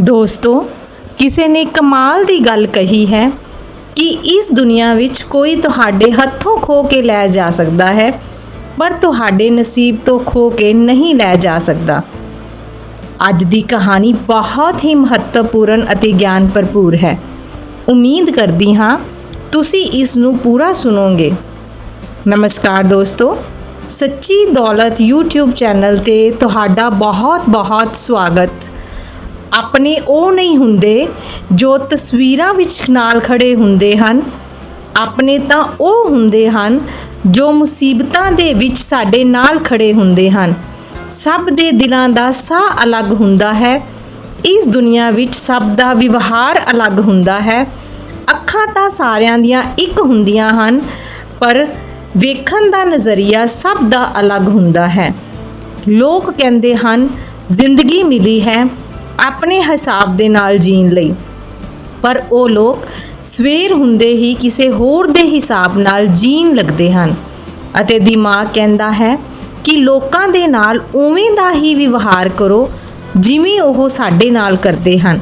ਦੋਸਤੋ, ਕਿਸੇ ਨੇ ਕਮਾਲ ਦੀ ਗੱਲ ਕਹੀ ਹੈ ਕਿ ਇਸ ਦੁਨੀਆ ਵਿੱਚ ਕੋਈ ਤੁਹਾਡੇ ਹੱਥੋਂ ਖੋ ਕੇ ਲੈ ਜਾ ਸਕਦਾ ਹੈ, ਪਰ ਤੁਹਾਡੇ ਨਸੀਬ ਤੋਂ ਖੋ ਕੇ ਨਹੀਂ ਲੈ ਜਾ ਸਕਦਾ। ਅੱਜ ਦੀ ਕਹਾਣੀ ਬਹੁਤ ਹੀ ਮਹੱਤਵਪੂਰਨ ਅਤੇ ਗਿਆਨ ਭਰਪੂਰ ਹੈ। ਉਮੀਦ ਕਰਦੀ ਹਾਂ, ਤੁਸੀਂ ਇਸ ਨੂੰ ਪੂਰਾ ਸੁਣੋਗੇ। ਨਮਸਕਾਰ ਦੋਸਤੋ, ਸੱਚੀ ਦੌਲਤ YouTube ਚੈਨਲ ਤੇ ਤੁਹਾਡਾ ਬਹੁਤ-ਬਹੁਤ ਸਵਾਗਤ। ਆਪਣੇ ਉਹ ਨਹੀਂ ਹੁੰਦੇ ਜੋ ਤਸਵੀਰਾਂ ਵਿੱਚ ਨਾਲ ਖੜੇ ਹੁੰਦੇ ਹਨ। ਆਪਣੇ ਤਾਂ ਉਹ ਹੁੰਦੇ ਹਨ ਜੋ ਮੁਸੀਬਤਾਂ ਦੇ ਵਿੱਚ ਸਾਡੇ ਨਾਲ ਖੜੇ ਹੁੰਦੇ ਹਨ। ਸਭ ਦੇ ਦਿਲਾਂ ਦਾ ਸਾਹ ਅਲੱਗ ਹੁੰਦਾ ਹੈ। ਇਸ ਦੁਨੀਆ ਵਿੱਚ ਸਭ ਦਾ ਵਿਵਹਾਰ ਅਲੱਗ ਹੁੰਦਾ ਹੈ। ਅੱਖਾਂ ਤਾਂ ਸਾਰਿਆਂ ਦੀਆਂ ਇੱਕ ਹੁੰਦੀਆਂ ਹਨ, ਪਰ ਵੇਖਣ ਦਾ ਨਜ਼ਰੀਆ ਸਭ ਦਾ ਅਲੱਗ ਹੁੰਦਾ ਹੈ। ਲੋਕ ਕਹਿੰਦੇ ਹਨ, ਜ਼ਿੰਦਗੀ ਮਿਲੀ ਹੈ। ਆਪਣੇ ਹਿਸਾਬ ਦੇ ਨਾਲ ਜੀਣ ਲਈ। ਪਰ ਉਹ ਲੋਕ ਸਵੇਰ ਹੁੰਦੇ ਹੀ ਕਿਸੇ ਹੋਰ ਦੇ ਹਿਸਾਬ ਨਾਲ ਜੀਣ ਲੱਗਦੇ ਹਨ ਅਤੇ ਦਿਮਾਗ ਕਹਿੰਦਾ ਹੈ ਕਿ ਲੋਕਾਂ ਦੇ ਨਾਲ ਉਵੇਂ ਦਾ ਹੀ ਵਿਵਹਾਰ ਕਰੋ ਜਿਵੇਂ ਉਹ ਸਾਡੇ ਨਾਲ ਕਰਦੇ ਹਨ।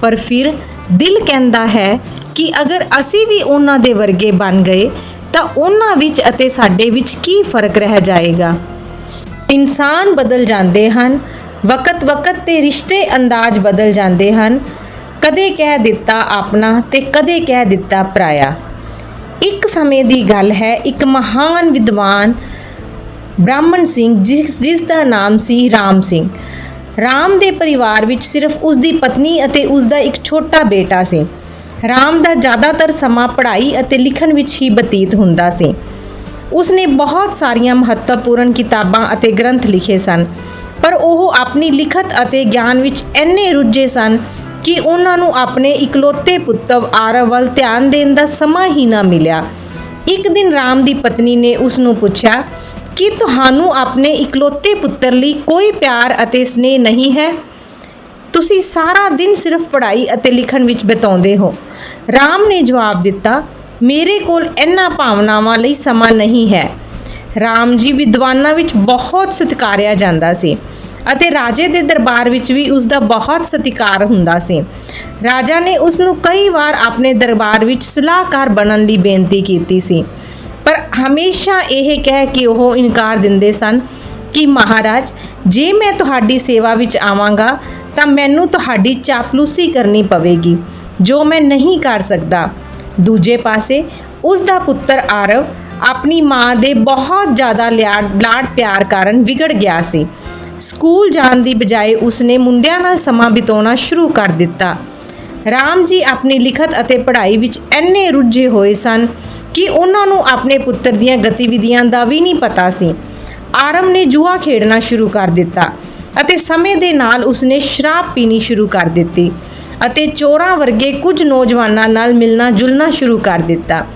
ਪਰ ਫਿਰ ਦਿਲ ਕਹਿੰਦਾ ਹੈ ਕਿ ਅਗਰ ਅਸੀਂ ਵੀ ਉਹਨਾਂ ਦੇ ਵਰਗੇ ਬਣ ਗਏ ਤਾਂ ਉਹਨਾਂ ਵਿੱਚ ਅਤੇ ਸਾਡੇ ਵਿੱਚ ਕੀ ਫ਼ਰਕ ਰਹਿ ਜਾਏਗਾ। ਇਨਸਾਨ ਬਦਲ ਜਾਂਦੇ ਹਨ ਵਕਤ ਵਕਤ ਤੇ ਰਿਸ਼ਤੇ ਅੰਦਾਜ਼ ਬਦਲ ਜਾਂਦੇ ਹਨ। ਕਦੇ ਕਹਿ ਦਿੱਤਾ ਆਪਣਾ ਤੇ ਕਦੇ ਕਹਿ ਦਿੱਤਾ ਪਰਾਇਆ। ਇੱਕ ਸਮੇਂ ਦੀ ਗੱਲ ਹੈ, ਇੱਕ ਮਹਾਨ ਵਿਦਵਾਨ ਬ੍ਰਾਹਮਣ ਸਿੰਘ, ਜਿਸ ਜਿਸ ਦਾ ਨਾਮ ਸੀ ਰਾਮ ਸਿੰਘ। ਰਾਮ ਦੇ ਪਰਿਵਾਰ ਵਿੱਚ ਸਿਰਫ ਉਸ ਦੀ ਪਤਨੀ ਅਤੇ ਉਸ ਦਾ ਇੱਕ ਛੋਟਾ ਬੇਟਾ ਸੀ। ਰਾਮ ਦਾ ਜ਼ਿਆਦਾਤਰ ਸਮਾਂ ਪੜ੍ਹਾਈ ਅਤੇ ਲਿਖਣ ਵਿੱਚ ਹੀ ਬਤੀਤ ਹੁੰਦਾ ਸੀ। ਉਸਨੇ ਬਹੁਤ ਸਾਰੀਆਂ ਮਹੱਤਵਪੂਰਨ ਕਿਤਾਬਾਂ ਅਤੇ ਗ੍ਰੰਥ ਲਿਖੇ ਸਨ। ਪਰ ਉਹ ਆਪਣੀ ਲਿਖਤ ਅਤੇ ਗਿਆਨ ਵਿੱਚ ਇੰਨੇ ਰੁੱਝੇ ਸਨ ਕਿ ਉਹਨਾਂ ਨੂੰ ਆਪਣੇ ਇਕਲੌਤੇ ਪੁੱਤਰ ਆਰਵ ਵੱਲ ਧਿਆਨ ਦੇਣ ਦਾ ਸਮਾਂ ਹੀ ਨਾ ਮਿਲਿਆ। ਇੱਕ ਦਿਨ ਰਾਮ ਦੀ ਪਤਨੀ ਨੇ ਉਸ ਨੂੰ ਪੁੱਛਿਆ, ਕਿ ਤੁਹਾਨੂੰ ਆਪਣੇ ਇਕਲੌਤੇ ਪੁੱਤਰ ਲਈ ਕੋਈ ਪਿਆਰ ਅਤੇ ਸਨੇਹ ਨਹੀਂ ਹੈ? ਤੁਸੀਂ ਸਾਰਾ ਦਿਨ ਸਿਰਫ ਪੜ੍ਹਾਈ ਅਤੇ ਲਿਖਣ ਵਿੱਚ ਬਿਤਾਉਂਦੇ ਹੋ। ਰਾਮ ਨੇ ਜਵਾਬ ਦਿੱਤਾ, ਮੇਰੇ ਕੋਲ ਇਹਨਾਂ ਭਾਵਨਾਵਾਂ ਲਈ ਸਮਾਂ ਨਹੀਂ ਹੈ। ਰਾਮ ਜੀ ਵਿਦਵਾਨਾਂ ਵਿੱਚ ਬਹੁਤ ਸਤਿਕਾਰਿਆ ਜਾਂਦਾ ਸੀ ਅਤੇ ਰਾਜੇ ਦੇ ਦਰਬਾਰ ਵਿੱਚ ਵੀ ਉਸ ਦਾ ਬਹੁਤ ਸਤਿਕਾਰ ਹੁੰਦਾ ਸੀ। ਰਾਜਾ ਨੇ ਉਸ ਨੂੰ ਕਈ ਵਾਰ ਆਪਣੇ ਦਰਬਾਰ ਵਿੱਚ ਸਲਾਹਕਾਰ ਬਣਨ ਲਈ ਬੇਨਤੀ ਕੀਤੀ ਸੀ। ਪਰ ਹਮੇਸ਼ਾ ਇਹ ਕਹਿ ਕੇ ਉਹ ਇਨਕਾਰ ਦਿੰਦੇ ਸਨ ਕਿ, ਮਹਾਰਾਜ, ਜੇ ਮੈਂ ਤੁਹਾਡੀ ਸੇਵਾ ਵਿੱਚ ਆਵਾਂਗਾ, ਤਾਂ ਮੈਨੂੰ ਤੁਹਾਡੀ ਚਾਪਲੂਸੀ ਕਰਨੀ ਪਵੇਗੀ, ਜੋ ਮੈਂ ਨਹੀਂ ਕਰ ਸਕਦਾ। ਦੂਜੇ ਪਾਸੇ ਉਸ ਦਾ ਪੁੱਤਰ ਆਰਵ ਆਪਣੀ ਮਾਂ ਦੇ ਬਹੁਤ ਜ਼ਿਆਦਾ ਲਿਆੜ ਲਾਡ ਪਿਆਰ ਕਾਰਨ ਵਿਗੜ ਗਿਆ ਸੀ। ਸਕੂਲ ਜਾਣ ਦੀ ਬਜਾਏ ਉਸਨੇ ਮੁੰਡਿਆਂ ਨਾਲ ਸਮਾਂ ਬਿਤਾਉਣਾ ਸ਼ੁਰੂ ਕਰ ਦਿੱਤਾ। ਰਾਮ ਜੀ ਆਪਣੀ ਲਿਖਤ ਅਤੇ ਪੜ੍ਹਾਈ ਵਿੱਚ ਇੰਨੇ ਰੁੱਝੇ ਹੋਏ ਸਨ ਕਿ ਉਹਨਾਂ ਨੂੰ ਆਪਣੇ ਪੁੱਤਰ ਦੀਆਂ ਗਤੀਵਿਧੀਆਂ ਦਾ ਵੀ ਨਹੀਂ ਪਤਾ ਸੀ। ਆਰਮ ਨੇ ਜੂਆ ਖੇਡਣਾ ਸ਼ੁਰੂ ਕਰ ਦਿੱਤਾ ਅਤੇ ਸਮੇਂ ਦੇ ਨਾਲ ਉਸਨੇ ਸ਼ਰਾਬ ਪੀਣੀ ਸ਼ੁਰੂ ਕਰ ਦਿੱਤੀ ਅਤੇ ਚੋਰਾਂ ਵਰਗੇ ਕੁਝ ਨੌਜਵਾਨਾਂ ਨਾਲ ਮਿਲਣਾ ਜੁਲਣਾ ਸ਼ੁਰੂ ਕਰ ਦਿੱਤਾ।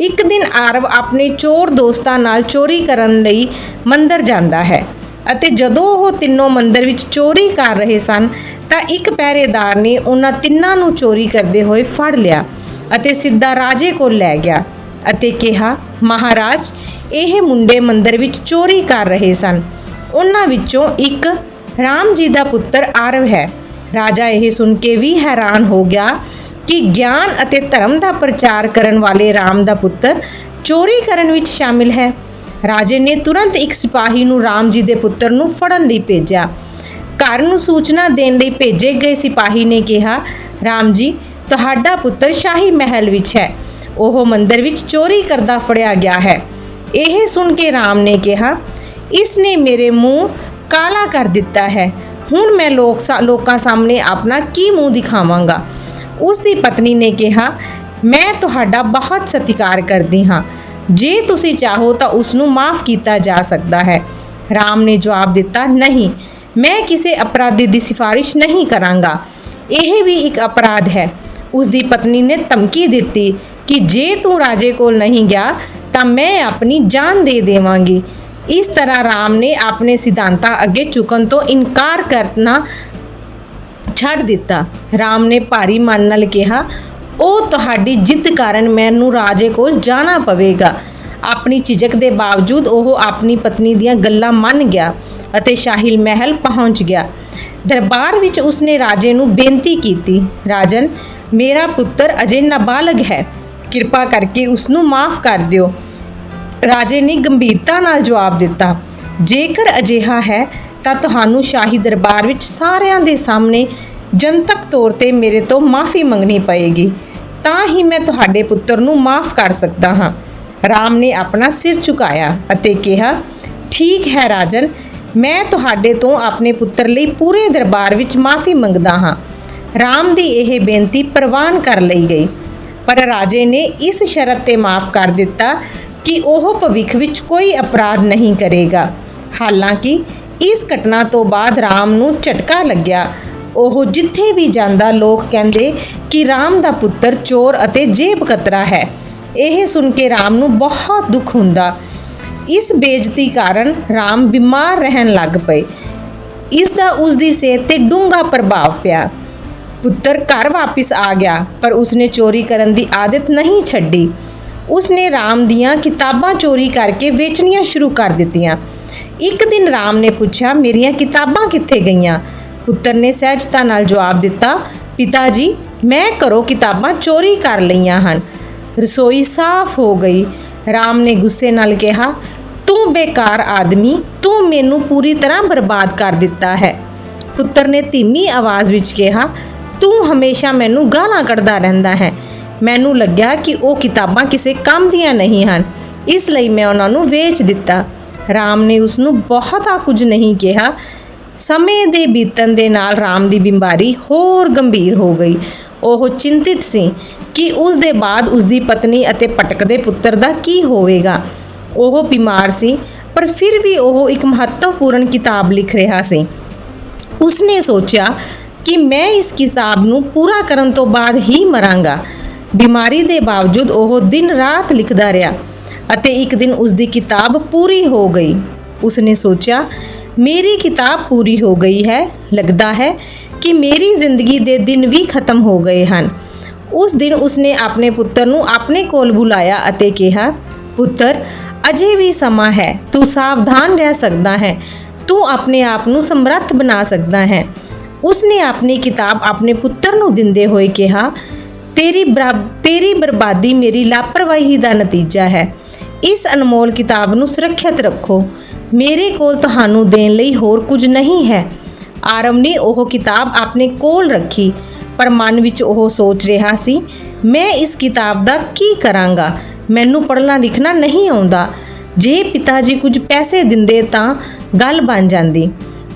ਇੱਕ ਦਿਨ ਆਰਵ ਆਪਣੇ ਚੋਰ ਦੋਸਤਾਂ ਨਾਲ ਚੋਰੀ ਕਰਨ ਲਈ ਮੰਦਰ ਜਾਂਦਾ ਹੈ ਅਤੇ ਜਦੋਂ ਉਹ ਤਿੰਨੋਂ ਮੰਦਰ ਵਿੱਚ ਚੋਰੀ ਕਰ ਰਹੇ ਸਨ, ਤਾਂ ਇੱਕ ਪਹਿਰੇਦਾਰ ਨੇ ਉਹਨਾਂ ਤਿੰਨਾਂ ਨੂੰ ਚੋਰੀ ਕਰਦੇ ਹੋਏ ਫੜ ਲਿਆ ਅਤੇ ਸਿੱਧਾ ਰਾਜੇ ਕੋਲ ਲੈ ਗਿਆ ਅਤੇ ਕਿਹਾ, ਮਹਾਰਾਜ, ਇਹ ਮੁੰਡੇ ਮੰਦਰ ਵਿੱਚ ਚੋਰੀ ਕਰ ਰਹੇ ਸਨ। ਉਹਨਾਂ ਵਿੱਚੋਂ ਇੱਕ ਰਾਮ ਜੀ ਦਾ ਪੁੱਤਰ ਆਰਵ ਹੈ। ਰਾਜਾ ਇਹ ਸੁਣ ਕੇ ਵੀ ਹੈਰਾਨ ਹੋ ਗਿਆ ਕਿ ਗਿਆਨ ਅਤੇ ਧਰਮ ਦਾ ਪ੍ਰਚਾਰ ਕਰਨ ਵਾਲੇ ਰਾਮ ਦਾ ਪੁੱਤਰ ਚੋਰੀ ਕਰਨ ਵਿੱਚ ਸ਼ਾਮਿਲ ਹੈ। ਰਾਜੇ ਨੇ ਤੁਰੰਤ ਇੱਕ ਸਿਪਾਹੀ ਨੂੰ ਰਾਮ ਜੀ ਦੇ ਪੁੱਤਰ ਨੂੰ ਫੜਨ ਲਈ ਭੇਜਿਆ। ਘਰ ਨੂੰ ਸੂਚਨਾ ਦੇਣ ਲਈ ਭੇਜੇ ਗਏ ਸਿਪਾਹੀ ਨੇ ਕਿਹਾ, ਰਾਮ ਜੀ, ਤੁਹਾਡਾ ਪੁੱਤਰ ਸ਼ਾਹੀ ਮਹਿਲ ਵਿੱਚ ਹੈ। ਉਹ ਮੰਦਰ ਵਿੱਚ ਚੋਰੀ ਕਰਦਾ ਫੜਿਆ ਗਿਆ ਹੈ। ਇਹ ਸੁਣ ਕੇ ਰਾਮ ਨੇ ਕਿਹਾ, ਇਸ ਨੇ ਮੇਰੇ ਮੂੰਹ ਕਾਲਾ ਕਰ ਦਿੱਤਾ ਹੈ। ਹੁਣ ਮੈਂ ਲੋਕ ਸਾ- ਲੋਕਾਂ ਸਾਹਮਣੇ ਆਪਣਾ ਕੀ ਮੂੰਹ ਦਿਖਾਵਾਂਗਾ? ਉਸ ਦੀ ਪਤਨੀ ਨੇ ਕਿਹਾ, ਮੈਂ ਤੁਹਾਡਾ ਬਹੁਤ ਸਤਿਕਾਰ ਕਰਦੀ ਹਾਂ। ਜੇ ਤੁਸੀਂ ਚਾਹੋ ਤਾਂ ਉਸ ਨੂੰ ਮਾਫ ਕੀਤਾ ਜਾ ਸਕਦਾ ਹੈ। ਰਾਮ ਨੇ ਜਵਾਬ ਦਿੱਤਾ, ਨਹੀਂ, ਮੈਂ ਕਿਸੇ ਅਪਰਾਧੀ ਦੀ ਸਿਫਾਰਿਸ਼ ਨਹੀਂ ਕਰਾਂਗਾ। ਇਹ ਵੀ ਇੱਕ ਅਪਰਾਧ ਹੈ। ਉਸ ਦੀ ਪਤਨੀ ਨੇ ਧਮਕੀ ਦਿੱਤੀ ਕਿ ਜੇ ਤੂੰ ਰਾਜੇ ਕੋਲ ਨਹੀਂ ਗਿਆ, ਤਾਂ ਮੈਂ ਆਪਣੀ ਜਾਨ ਦੇ ਦੇਵਾਂਗੀ। ਇਸ ਤਰ੍ਹਾਂ ਰਾਮ ਨੇ ਆਪਣੇ ਸਿਧਾਂਤਾਂ ਅੱਗੇ ਝੁਕਣ ਤੋਂ ਇਨਕਾਰ ਕਰਨਾ ਛੱਡ ਦਿੱਤਾ। ਰਾਮ ਨੇ ਭਾਰੀ ਮਨ ਨਾਲ ਕਿਹਾ, ਉਹ ਤੁਹਾਡੀ ਜਿੱਦ ਕਾਰਨ ਮੈਨੂੰ ਰਾਜੇ ਕੋਲ ਜਾਣਾ ਪਵੇਗਾ। ਆਪਣੀ ਝਿਜਕ ਦੇ ਬਾਵਜੂਦ ਉਹ ਆਪਣੀ ਪਤਨੀ ਦੀਆਂ ਗੱਲਾਂ ਮੰਨ ਗਿਆ ਅਤੇ ਸ਼ਾਹਿਲ ਮਹਿਲ ਪਹੁੰਚ ਗਿਆ। ਦਰਬਾਰ ਵਿੱਚ ਉਸਨੇ ਰਾਜੇ ਨੂੰ ਬੇਨਤੀ ਕੀਤੀ, ਰਾਜਨ, ਮੇਰਾ ਪੁੱਤਰ ਅਜੇ ਨਾਬਾਲਗ ਹੈ। ਕਿਰਪਾ ਕਰਕੇ ਉਸ ਨੂੰ ਮਾਫ ਕਰ ਦਿਓ। ਰਾਜੇ ਨੇ ਗੰਭੀਰਤਾ ਨਾਲ ਜਵਾਬ ਦਿੱਤਾ, ਜੇਕਰ ਅਜਿਹਾ ਹੈ ਤਾਂ ਤੁਹਾਨੂੰ ਸ਼ਾਹੀ ਦਰਬਾਰ ਵਿੱਚ ਸਾਰਿਆਂ ਦੇ ਸਾਹਮਣੇ ਜਨਤਕ ਤੌਰ ਤੇ ਮੇਰੇ ਤੋਂ ਮਾਫੀ ਮੰਗਣੀ ਪਏਗੀ। ਤਾਂ ਹੀ ਮੈਂ ਤੁਹਾਡੇ ਪੁੱਤਰ ਨੂੰ ਮਾਫ ਕਰ ਸਕਦਾ ਹਾਂ। ਰਾਮ ਨੇ ਆਪਣਾ ਸਿਰ ਝੁਕਾਇਆ ਅਤੇ ਕਿਹਾ, ਠੀਕ ਹੈ ਰਾਜਨ, ਮੈਂ ਤੁਹਾਡੇ ਤੋਂ ਆਪਣੇ ਪੁੱਤਰ ਲਈ ਪੂਰੇ ਦਰਬਾਰ ਵਿੱਚ ਮਾਫੀ ਮੰਗਦਾ ਹਾਂ। ਰਾਮ ਦੀ ਇਹ ਬੇਨਤੀ ਪ੍ਰਵਾਨ ਕਰ ਲਈ ਗਈ। ਪਰ ਰਾਜੇ ਨੇ ਇਸ ਸ਼ਰਤ ਤੇ ਮਾਫ ਕਰ ਦਿੱਤਾ ਕਿ ਉਹ ਭਵਿੱਖ ਵਿੱਚ ਕੋਈ ਅਪਰਾਧ ਨਹੀਂ ਕਰੇਗਾ। ਹਾਲਾਂਕਿ ਇਸ ਘਟਨਾ ਤੋਂ ਬਾਅਦ ਰਾਮ ਨੂੰ ਝਟਕਾ ਲੱਗਿਆ। ਉਹ ਜਿੱਥੇ ਵੀ ਜਾਂਦਾ, ਲੋਕ ਕਹਿੰਦੇ ਕਿ ਰਾਮ ਦਾ ਪੁੱਤਰ ਚੋਰ ਅਤੇ ਜੇਬ ਕਤਰਾ ਹੈ। ਇਹ ਸੁਣ ਕੇ ਰਾਮ ਨੂੰ ਬਹੁਤ ਦੁੱਖ ਹੁੰਦਾ। ਇਸ ਬੇਇੱਜ਼ਤੀ ਕਾਰਨ ਰਾਮ ਬਿਮਾਰ ਰਹਿਣ ਲੱਗ ਪਏ। ਇਸ ਦਾ ਉਸ ਦੀ ਸਿਹਤ ਤੇ ਡੂੰਘਾ ਪ੍ਰਭਾਵ ਪਿਆ। ਪੁੱਤਰ ਘਰ ਵਾਪਸ ਆ ਗਿਆ, ਪਰ ਉਸਨੇ ਚੋਰੀ ਕਰਨ ਦੀ ਆਦਤ ਨਹੀਂ ਛੱਡੀ। ਉਸਨੇ ਰਾਮ ਦੀਆਂ ਕਿਤਾਬਾਂ ਚੋਰੀ ਕਰਕੇ ਵੇਚਣੀਆਂ ਸ਼ੁਰੂ ਕਰ ਦਿੱਤੀਆਂ। ਇੱਕ ਦਿਨ ਰਾਮ ਨੇ ਪੁੱਛਿਆ, ਮੇਰੀਆਂ ਕਿਤਾਬਾਂ ਕਿੱਥੇ ਗਈਆਂ? ਪੁੱਤਰ ਨੇ ਸਹਿਜਤਾ ਨਾਲ ਜਵਾਬ ਦਿੱਤਾ, ਪਿਤਾ ਜੀ, ਮੈਂ ਘਰੋਂ ਕਿਤਾਬਾਂ ਚੋਰੀ ਕਰ ਲਈਆਂ ਹਨ। ਰਸੋਈ ਸਾਫ਼ ਹੋ ਗਈ। ਰਾਮ ਨੇ ਗੁੱਸੇ ਨਾਲ ਕਿਹਾ, ਤੂੰ ਬੇਕਾਰ ਆਦਮੀ, ਤੂੰ ਮੈਨੂੰ ਪੂਰੀ ਤਰ੍ਹਾਂ ਬਰਬਾਦ ਕਰ ਦਿੱਤਾ ਹੈ। ਪੁੱਤਰ ਨੇ ਧੀਮੀ ਆਵਾਜ਼ ਵਿੱਚ ਕਿਹਾ, ਤੂੰ ਹਮੇਸ਼ਾ ਮੈਨੂੰ ਗਾਲਾਂ ਕੱਢਦਾ ਰਹਿੰਦਾ ਹੈ। ਮੈਨੂੰ ਲੱਗਿਆ ਕਿ ਉਹ ਕਿਤਾਬਾਂ ਕਿਸੇ ਕੰਮ ਦੀਆਂ ਨਹੀਂ ਹਨ। ਇਸ ਲਈ ਮੈਂ ਉਹਨਾਂ ਨੂੰ ਵੇਚ ਦਿੱਤਾ। ਰਾਮ ਨੇ ਉਸ ਨੂੰ ਬਹੁਤਾ ਕੁਝ ਨਹੀਂ ਕਿਹਾ। ਸਮੇਂ ਦੇ ਬੀਤਣ ਦੇ ਨਾਲ ਰਾਮ ਦੀ ਬਿਮਾਰੀ ਹੋਰ ਗੰਭੀਰ ਹੋ ਗਈ। ਉਹ ਚਿੰਤਿਤ ਸੀ ਕਿ ਉਸ ਦੇ ਬਾਅਦ ਉਸ ਦੀ ਪਤਨੀ ਅਤੇ ਭਟਕਦੇ ਪੁੱਤਰ ਦਾ ਕੀ ਹੋਵੇਗਾ। ਉਹ ਬਿਮਾਰ ਸੀ, ਪਰ ਫਿਰ ਵੀ ਉਹ ਇੱਕ ਮਹੱਤਵਪੂਰਨ ਕਿਤਾਬ ਲਿਖ ਰਿਹਾ ਸੀ। ਉਸਨੇ ਸੋਚਿਆ ਕਿ ਮੈਂ ਇਸ ਕਿਤਾਬ ਨੂੰ ਪੂਰਾ ਕਰਨ ਤੋਂ ਬਾਅਦ ਹੀ ਮਰਾਂਗਾ। ਬਿਮਾਰੀ ਦੇ ਬਾਵਜੂਦ ਉਹ ਦਿਨ ਰਾਤ ਲਿਖਦਾ ਰਿਹਾ। ਅਤੇ ਇੱਕ ਦਿਨ ਉਸ ਦੀ ਕਿਤਾਬ ਪੂਰੀ ਹੋ ਗਈ। ਉਸਨੇ ਸੋਚਿਆ, ਮੇਰੀ ਕਿਤਾਬ ਪੂਰੀ ਹੋ ਗਈ ਹੈ। ਲੱਗਦਾ ਹੈ ਕਿ ਮੇਰੀ ਜ਼ਿੰਦਗੀ ਦੇ ਦਿਨ ਵੀ ਖਤਮ ਹੋ ਗਏ ਹਨ। ਉਸ ਦਿਨ ਉਸਨੇ ਆਪਣੇ ਪੁੱਤਰ ਨੂੰ ਆਪਣੇ ਕੋਲ ਬੁਲਾਇਆ ਅਤੇ ਕਿਹਾ, ਪੁੱਤਰ, ਅਜੇ ਵੀ ਸਮਾਂ ਹੈ। ਤੂੰ ਸਾਵਧਾਨ ਰਹਿ ਸਕਦਾ ਹੈ। ਤੂੰ ਆਪਣੇ ਆਪ ਨੂੰ ਸਮਰੱਥ ਬਣਾ ਸਕਦਾ ਹੈ। ਉਸਨੇ ਆਪਣੀ ਕਿਤਾਬ ਆਪਣੇ ਪੁੱਤਰ ਨੂੰ ਦਿੰਦੇ ਹੋਏ ਕਿਹਾ, ਤੇਰੀ ਬਰਾ- ਤੇਰੀ ਬਰਬਾਦੀ ਮੇਰੀ ਲਾਪਰਵਾਹੀ ਦਾ ਨਤੀਜਾ ਹੈ। ਇਸ ਅਨਮੋਲ ਕਿਤਾਬ ਨੂੰ ਸੁਰੱਖਿਅਤ ਰੱਖੋ। ਮੇਰੇ ਕੋਲ ਤੁਹਾਨੂੰ ਦੇਣ ਲਈ ਹੋਰ ਕੁਝ ਨਹੀਂ ਹੈ। ਆਰਮ ਨੇ ਉਹ ਕਿਤਾਬ ਆਪਣੇ ਕੋਲ ਰੱਖੀ, ਪਰ ਮਨ ਵਿੱਚ ਉਹ ਸੋਚ ਰਿਹਾ ਸੀ, ਮੈਂ ਇਸ ਕਿਤਾਬ ਦਾ ਕੀ ਕਰਾਂਗਾ? ਮੈਨੂੰ ਪੜ੍ਹਨਾ ਲਿਖਣਾ ਨਹੀਂ ਆਉਂਦਾ। ਜੇ ਪਿਤਾ ਜੀ ਕੁਝ ਪੈਸੇ ਦਿੰਦੇ ਤਾਂ ਗੱਲ ਬਣ ਜਾਂਦੀ।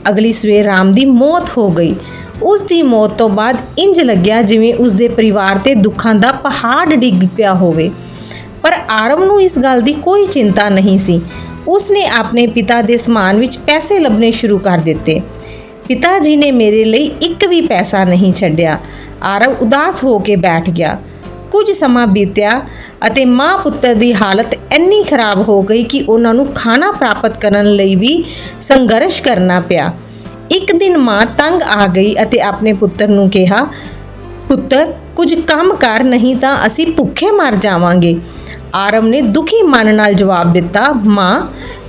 ਅਗਲੀ ਸਵੇਰ ਰਾਮ ਦੀ ਮੌਤ ਹੋ ਗਈ। ਉਸ ਦੀ ਮੌਤ ਤੋਂ ਬਾਅਦ ਇੰਜ ਲੱਗਿਆ ਜਿਵੇਂ ਉਸ ਦੇ ਪਰਿਵਾਰ ਤੇ ਦੁੱਖਾਂ ਦਾ ਪਹਾੜ ਡਿੱਗ ਪਿਆ ਹੋਵੇ। ਪਰ ਆਰਮ ਨੂੰ ਇਸ ਗੱਲ ਦੀ ਕੋਈ ਚਿੰਤਾ ਨਹੀਂ ਸੀ। ਉਸਨੇ ਆਪਣੇ ਪਿਤਾ ਦੇ ਸਮਾਨ ਵਿੱਚ ਪੈਸੇ ਲੱਭਣੇ ਸ਼ੁਰੂ ਕਰ ਦਿੱਤੇ। ਪਿਤਾ ਜੀ ਨੇ ਮੇਰੇ ਲਈ ਇੱਕ ਵੀ ਪੈਸਾ ਨਹੀਂ ਛੱਡਿਆ। ਆਰਵ ਉਦਾਸ ਹੋ ਕੇ ਬੈਠ ਗਿਆ। ਕੁਝ ਸਮਾਂ ਬੀਤਿਆ ਅਤੇ ਮਾਂ ਪੁੱਤਰ ਦੀ ਹਾਲਤ ਇੰਨੀ ਖਰਾਬ ਹੋ ਗਈ ਕਿ ਉਹਨਾਂ ਨੂੰ ਖਾਣਾ ਪ੍ਰਾਪਤ ਕਰਨ ਲਈ ਵੀ ਸੰਘਰਸ਼ ਕਰਨਾ ਪਿਆ। ਇੱਕ ਦਿਨ ਮਾਂ ਤੰਗ ਆ ਗਈ ਅਤੇ ਆਪਣੇ ਪੁੱਤਰ ਨੂੰ ਕਿਹਾ, ਪੁੱਤਰ, ਕੁਝ ਕੰਮ ਕਰ ਨਹੀਂ ਤਾਂ ਅਸੀਂ ਭੁੱਖੇ ਮਰ ਜਾਵਾਂਗੇ। ਆਰਮ ਨੇ ਦੁਖੀ ਮਨ ਨਾਲ ਜਵਾਬ ਦਿੱਤਾ, ਮਾਂ,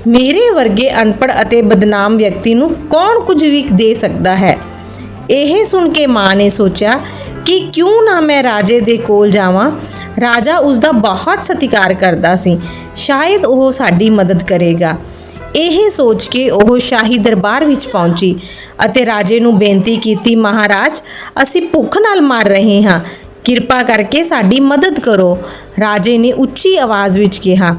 ਮੇਰੇ ਵਰਗੇ ਅਨਪੜ੍ਹ ਅਤੇ ਬਦਨਾਮ ਵਿਅਕਤੀ ਨੂੰ ਕੌਣ ਕੁਝ ਵੀ ਦੇ ਸਕਦਾ ਹੈ? ਇਹ ਸੁਣ ਕੇ ਮਾਂ ਨੇ ਸੋਚਿਆ ਕਿ ਕਿਉਂ ਨਾ ਮੈਂ ਰਾਜੇ ਦੇ ਕੋਲ ਜਾਵਾਂ। ਰਾਜਾ ਉਸ ਦਾ ਬਹੁਤ ਸਤਿਕਾਰ ਕਰਦਾ ਸੀ। ਸ਼ਾਇਦ ਉਹ ਸਾਡੀ ਮਦਦ ਕਰੇਗਾ। ਇਹ ਸੋਚ ਕੇ ਉਹ ਸ਼ਾਹੀ ਦਰਬਾਰ ਵਿੱਚ ਪਹੁੰਚੀ ਅਤੇ ਰਾਜੇ ਨੂੰ ਬੇਨਤੀ ਕੀਤੀ, ਮਹਾਰਾਜ, ਅਸੀਂ ਭੁੱਖ ਨਾਲ ਮਰ ਰਹੇ ਹਾਂ। ਕਿਰਪਾ ਕਰਕੇ ਸਾਡੀ ਮਦਦ ਕਰੋ। ਰਾਜੇ ਨੇ ਉੱਚੀ ਆਵਾਜ਼ ਵਿੱਚ ਕਿਹਾ,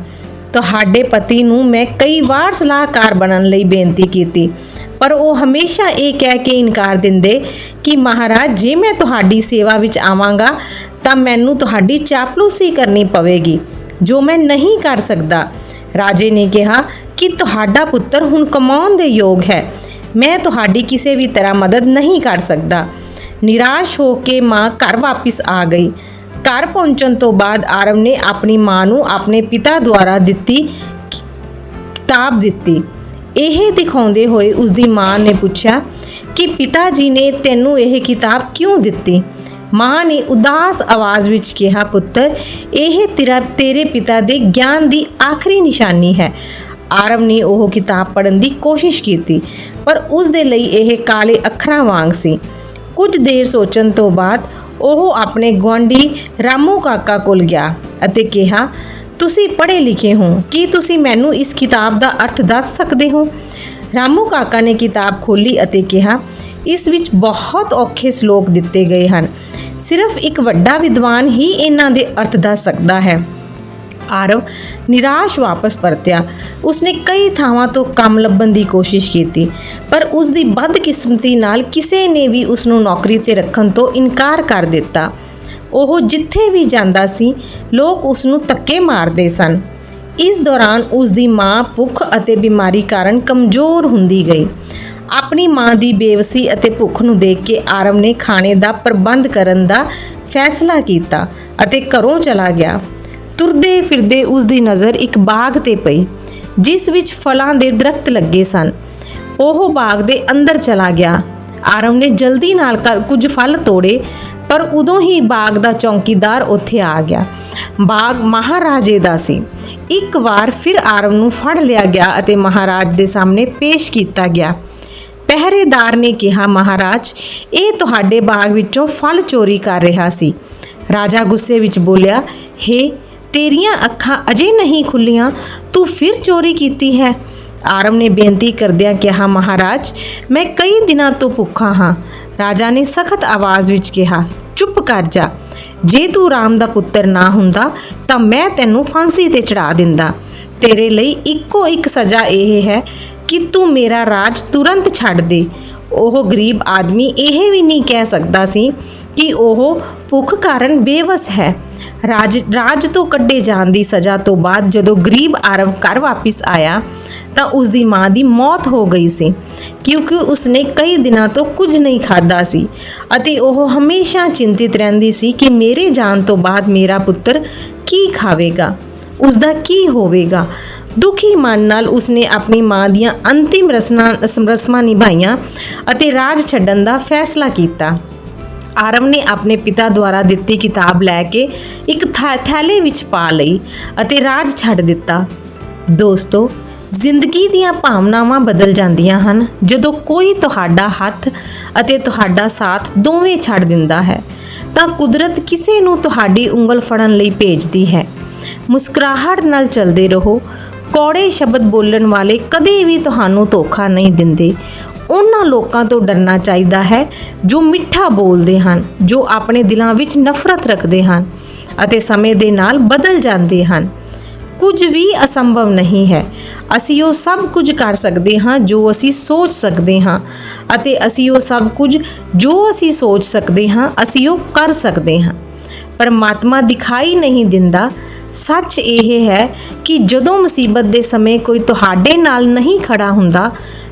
ਤੁਹਾਡੇ ਪਤੀ ਨੂੰ ਮੈਂ ਕਈ ਵਾਰ ਸਲਾਹਕਾਰ ਬਣਨ ਲਈ ਬੇਨਤੀ ਕੀਤੀ, ਪਰ ਉਹ ਹਮੇਸ਼ਾ ਇਹ ਕਹਿ ਕੇ ਇਨਕਾਰ ਦਿੰਦੇ ਕਿ, ਮਹਾਰਾਜ, ਜੇ ਮੈਂ ਤੁਹਾਡੀ ਸੇਵਾ ਵਿੱਚ ਆਵਾਂਗਾ, ਤਾਂ ਮੈਨੂੰ ਤੁਹਾਡੀ ਚਾਪਲੂਸੀ ਕਰਨੀ ਪਵੇਗੀ, ਜੋ ਮੈਂ ਨਹੀਂ ਕਰ ਸਕਦਾ। ਰਾਜੇ ਨੇ ਕਿਹਾ, ਕਿ ਤੁਹਾਡਾ ਪੁੱਤਰ ਹੁਣ ਕਮਾਉਣ ਦੇ ਯੋਗ ਹੈ। ਮੈਂ ਤੁਹਾਡੀ ਕਿਸੇ ਵੀ ਤਰ੍ਹਾਂ ਮਦਦ ਨਹੀਂ ਕਰ ਸਕਦਾ। ਨਿਰਾਸ਼ ਹੋ ਕੇ ਮਾਂ ਘਰ ਵਾਪਸ ਆ ਗਈ। ਘਰ ਪਹੁੰਚਣ ਤੋਂ ਬਾਅਦ ਆਰਵ ਨੇ ਆਪਣੀ ਮਾਂ ਨੂੰ ਆਪਣੇ ਪਿਤਾ ਦੁਆਰਾ ਦਿੱਤੀ, ਕਿਤਾਬ ਦਿੱਤੀ। ਇਹ ਦਿਖਾਉਂਦੇ ਹੋਏ ਉਸ ਦੀ ਮਾਂ ਨੇ ਪੁੱਛਿਆ ਕਿ ਪਿਤਾ ਜੀ ਨੇ ਤੈਨੂੰ ਇਹ ਕਿਤਾਬ ਕਿਉਂ ਦਿੱਤੀ? ਮਾਂ ਨੇ ਉਦਾਸ ਆਵਾਜ਼ ਵਿੱਚ ਕਿਹਾ, ਪੁੱਤਰ, ਇਹ ਤੇਰਾ, ਤੇਰੇ ਪਿਤਾ ਦੇ ਗਿਆਨ ਦੀ ਆਖਰੀ ਨਿਸ਼ਾਨੀ ਹੈ। ਆਰਵ ਨੇ ਉਹ ਕਿਤਾਬ ਪੜ੍ਹਨ ਦੀ ਕੋਸ਼ਿਸ਼ ਕੀਤੀ, ਪਰ ਉਸ ਦੇ ਲਈ ਇਹ ਕਾਲੇ ਅੱਖਰਾਂ ਵਾਂਗ ਸੀ। ਕੁਝ ਦੇਰ ਸੋਚਣ ਤੋਂ ਬਾਅਦ ਉਹ ਆਪਣੇ ਗੁਆਂਢੀ ਰਾਮੂ ਕਾਕਾ ਕੋਲ ਗਿਆ ਅਤੇ ਕਿਹਾ, ਤੁਸੀਂ ਪੜ੍ਹੇ ਲਿਖੇ ਹੋ, ਕੀ ਤੁਸੀਂ ਮੈਨੂੰ ਇਸ ਕਿਤਾਬ ਦਾ ਅਰਥ ਦੱਸ ਸਕਦੇ ਹੋ? ਰਾਮੂ ਕਾਕਾ ਨੇ ਕਿਤਾਬ ਖੋਲੀ ਅਤੇ ਕਿਹਾ, ਇਸ ਵਿੱਚ ਬਹੁਤ ਔਖੇ ਸ਼ਲੋਕ ਦਿੱਤੇ ਗਏ ਹਨ। ਸਿਰਫ ਇੱਕ ਵੱਡਾ ਵਿਦਵਾਨ ਹੀ ਇਹਨਾਂ ਦੇ ਅਰਥ ਦੱਸ ਸਕਦਾ ਹੈ। ਆਰਵ ਨਿਰਾਸ਼ ਵਾਪਸ ਪਰਤਿਆ। ਉਸਨੇ ਕਈ ਥਾਵਾਂ ਤੋਂ ਕੰਮ ਲੱਭਣ ਦੀ ਕੋਸ਼ਿਸ਼ ਕੀਤੀ, ਪਰ ਉਸ ਦੀ ਬਦਕਿਸਮਤੀ ਨਾਲ ਕਿਸੇ ਨੇ ਵੀ ਉਸ ਨੂੰ ਨੌਕਰੀ ਤੇ ਰੱਖਣ ਤੋਂ ਇਨਕਾਰ ਕਰ ਦਿੱਤਾ। ਉਹ ਜਿੱਥੇ ਵੀ ਜਾਂਦਾ ਸੀ, ਲੋਕ ਉਸ ਨੂੰ ਧੱਕੇ ਮਾਰਦੇ ਸਨ। ਇਸ ਦੌਰਾਨ ਉਸ ਦੀ ਮਾਂ ਭੁੱਖ ਅਤੇ ਬਿਮਾਰੀ ਕਾਰਨ ਕਮਜ਼ੋਰ ਹੁੰਦੀ ਗਈ। ਆਪਣੀ ਮਾਂ ਦੀ ਬੇਵਸੀ ਅਤੇ ਭੁੱਖ ਨੂੰ ਦੇਖ ਕੇ ਆਰਮ ਨੇ ਖਾਣੇ ਦਾ ਪ੍ਰਬੰਧ ਕਰਨ ਦਾ ਫੈਸਲਾ ਕੀਤਾ ਅਤੇ ਘਰੋਂ ਚਲਾ ਗਿਆ। ਤੁਰਦੇ ਫਿਰਦੇ ਉਸ ਦੀ ਨਜ਼ਰ ਇੱਕ ਬਾਗ ਤੇ ਪਈ, ਜਿਸ ਵਿੱਚ ਫਲਾਂ ਦੇ ਦਰਖਤ ਲੱਗੇ ਸਨ। ਉਹ ਬਾਗ ਦੇ ਅੰਦਰ ਚਲਾ ਗਿਆ। ਆਰਮ ਨੇ ਜਲਦੀ ਨਾਲ ਕੁਝ ਫਲ ਤੋੜੇ, ਪਰ ਉਦੋਂ ਹੀ ਬਾਗ ਦਾ ਚੌਕੀਦਾਰ ਉੱਥੇ ਆ ਗਿਆ। ਬਾਗ ਮਹਾਰਾਜੇ ਦਾ ਸੀ। ਇੱਕ ਵਾਰ ਫਿਰ ਆਰਮ ਨੂੰ ਫੜ ਲਿਆ ਗਿਆ ਅਤੇ ਮਹਾਰਾਜ ਦੇ ਸਾਹਮਣੇ ਪੇਸ਼ ਕੀਤਾ ਗਿਆ। ਪਹਿਰੇਦਾਰ ਨੇ ਕਿਹਾ, ਮਹਾਰਾਜ, ਇਹ ਤੁਹਾਡੇ ਬਾਗ ਵਿੱਚੋਂ ਫਲ ਚੋਰੀ ਕਰ ਰਿਹਾ ਸੀ। ਰਾਜਾ ਗੁੱਸੇ ਵਿੱਚ ਬੋਲਿਆ, ਹੇ ਤੇਰੀਆਂ ਅੱਖਾਂ ਅਜੇ ਨਹੀਂ ਖੁੱਲੀਆਂ, ਤੂੰ ਫਿਰ ਚੋਰੀ ਕੀਤੀ ਹੈ। ਆਰਮ ਨੇ ਬੇਨਤੀ ਕਰਦਿਆਂ ਕਿਹਾ, ਮਹਾਰਾਜ, ਮੈਂ ਕਈ ਦਿਨਾਂ ਤੋਂ ਭੁੱਖਾ ਹਾਂ। ਰਾਜਾ ਨੇ ਸਖਤ ਆਵਾਜ਼ ਵਿੱਚ ਕਿਹਾ, ਚੁੱਪ ਕਰ ਜਾ। ਜੇ ਤੂੰ ਰਾਮ ਦਾ ਪੁੱਤਰ ਨਾ ਹੁੰਦਾ, ਤਾਂ ਮੈਂ ਤੈਨੂੰ ਫਾਂਸੀ ਤੇ ਚੜਾ ਦਿੰਦਾ। ਤੇਰੇ ਲਈ ਇੱਕੋ ਇੱਕ ਸਜ਼ਾ ਇਹ ਹੈ ਕਿ ਤੂੰ ਮੇਰਾ ਰਾਜ ਤੁਰੰਤ ਛੱਡ ਦੇ। ਉਹ ਗਰੀਬ ਆਦਮੀ ਇਹ ਵੀ ਨਹੀਂ ਕਹਿ ਸਕਦਾ ਸੀ ਕਿ ਉਹ ਭੁੱਖ ਕਾਰਨ ਬੇਵਸ ਹੈ। ਰਾਜ ਰਾਜ ਤੋਂ ਕੱਢੇ ਜਾਣ ਦੀ ਸਜ਼ਾ ਤੋਂ ਬਾਅਦ ਜਦੋਂ ਗਰੀਬ ਆਰਵ ਘਰ ਵਾਪਸ ਆਇਆ ਤਾਂ ਉਸ ਦੀ ਮਾਂ ਦੀ ਮੌਤ ਹੋ ਗਈ ਸੀ, ਕਿਉਂਕਿ ਉਸਨੇ ਕਈ ਦਿਨਾਂ ਤੋਂ ਕੁਝ ਨਹੀਂ ਖਾਦਾ ਸੀ ਅਤੇ ਉਹ ਹਮੇਸ਼ਾ ਚਿੰਤਿਤ ਰਹਿੰਦੀ ਸੀ ਕਿ ਮੇਰੇ ਜਾਣ ਤੋਂ ਬਾਅਦ ਮੇਰਾ ਪੁੱਤਰ ਕੀ ਖਾਵੇਗਾ ਉਸ ਦਾ ਕੀ ਹੋਵੇਗਾ। ਦੁਖੀ ਮਨ ਨਾਲ ਉਸਨੇ ਆਪਣੀ ਮਾਂ ਦੀਆਂ ਅੰਤਿਮ ਰਸਮਾਂ ਰਸਮਾਂ ਨਿਭਾਈਆਂ ਅਤੇ ਰਾਜ ਛੱਡਣ ਦਾ ਫੈਸਲਾ ਕੀਤਾ। ਆਰਮ ਨੇ ਆਪਣੇ ਪਿਤਾ ਦੁਆਰਾ ਦਿੱਤੀ ਕਿਤਾਬ ਲੈ ਕੇ ਇੱਕ ਥੈਲੇ ਵਿੱਚ ਪਾ ਲਈ ਅਤੇ ਰਾਜ ਛੱਡ ਦਿੱਤਾ। ਦੋਸਤੋ, ਜ਼ਿੰਦਗੀ ਦੀਆਂ ਭਾਵਨਾਵਾਂ ਬਦਲ ਜਾਂਦੀਆਂ ਹਨ ਜਦੋਂ ਕੋਈ ਤੁਹਾਡਾ ਹੱਥ ਅਤੇ ਤੁਹਾਡਾ ਸਾਥ ਦੋਵੇਂ ਛੱਡ ਦਿੰਦਾ ਹੈ, ਤਾਂ ਕੁਦਰਤ ਕਿਸੇ ਨੂੰ ਤੁਹਾਡੀ ਉਂਗਲ ਫੜਨ ਲਈ ਭੇਜਦੀ ਹੈ। ਮੁਸਕਰਾਹਟ ਨਾਲ ਚੱਲਦੇ ਰਹੋ। ਕੌੜੇ ਸ਼ਬਦ ਬੋਲਣ ਵਾਲੇ ਕਦੇ ਵੀ ਤੁਹਾਨੂੰ ਧੋਖਾ ਨਹੀਂ ਦਿੰਦੇ। ਉਹਨਾਂ ਲੋਕਾਂ ਤੋਂ ਡਰਨਾ ਚਾਹੀਦਾ ਹੈ ਜੋ ਮਿੱਠਾ ਬੋਲਦੇ ਹਨ, ਜੋ ਆਪਣੇ ਦਿਲਾਂ ਵਿੱਚ ਨਫ਼ਰਤ ਰੱਖਦੇ ਹਨ ਅਤੇ ਸਮੇਂ ਦੇ ਨਾਲ ਬਦਲ ਜਾਂਦੇ ਹਨ। ਕੁਝ ਵੀ ਅਸੰਭਵ ਨਹੀਂ ਹੈ। ਅਸੀਂ ਉਹ ਸਭ ਕੁਝ ਕਰ ਸਕਦੇ ਹਾਂ ਜੋ ਅਸੀਂ ਸੋਚ ਸਕਦੇ ਹਾਂ ਅਤੇ ਅਸੀਂ ਉਹ ਸਭ ਕੁਝ ਜੋ ਅਸੀਂ ਸੋਚ ਸਕਦੇ ਹਾਂ, ਅਸੀਂ ਉਹ ਕਰ ਸਕਦੇ ਹਾਂ। ਪਰਮਾਤਮਾ ਦਿਖਾਈ ਨਹੀਂ ਦਿੰਦਾ। ਸੱਚ ਇਹ ਹੈ ਕਿ ਜਦੋਂ ਮੁਸੀਬਤ ਦੇ ਸਮੇਂ ਕੋਈ ਤੁਹਾਡੇ ਨਾਲ ਨਹੀਂ ਖੜਾ ਹੁੰਦਾ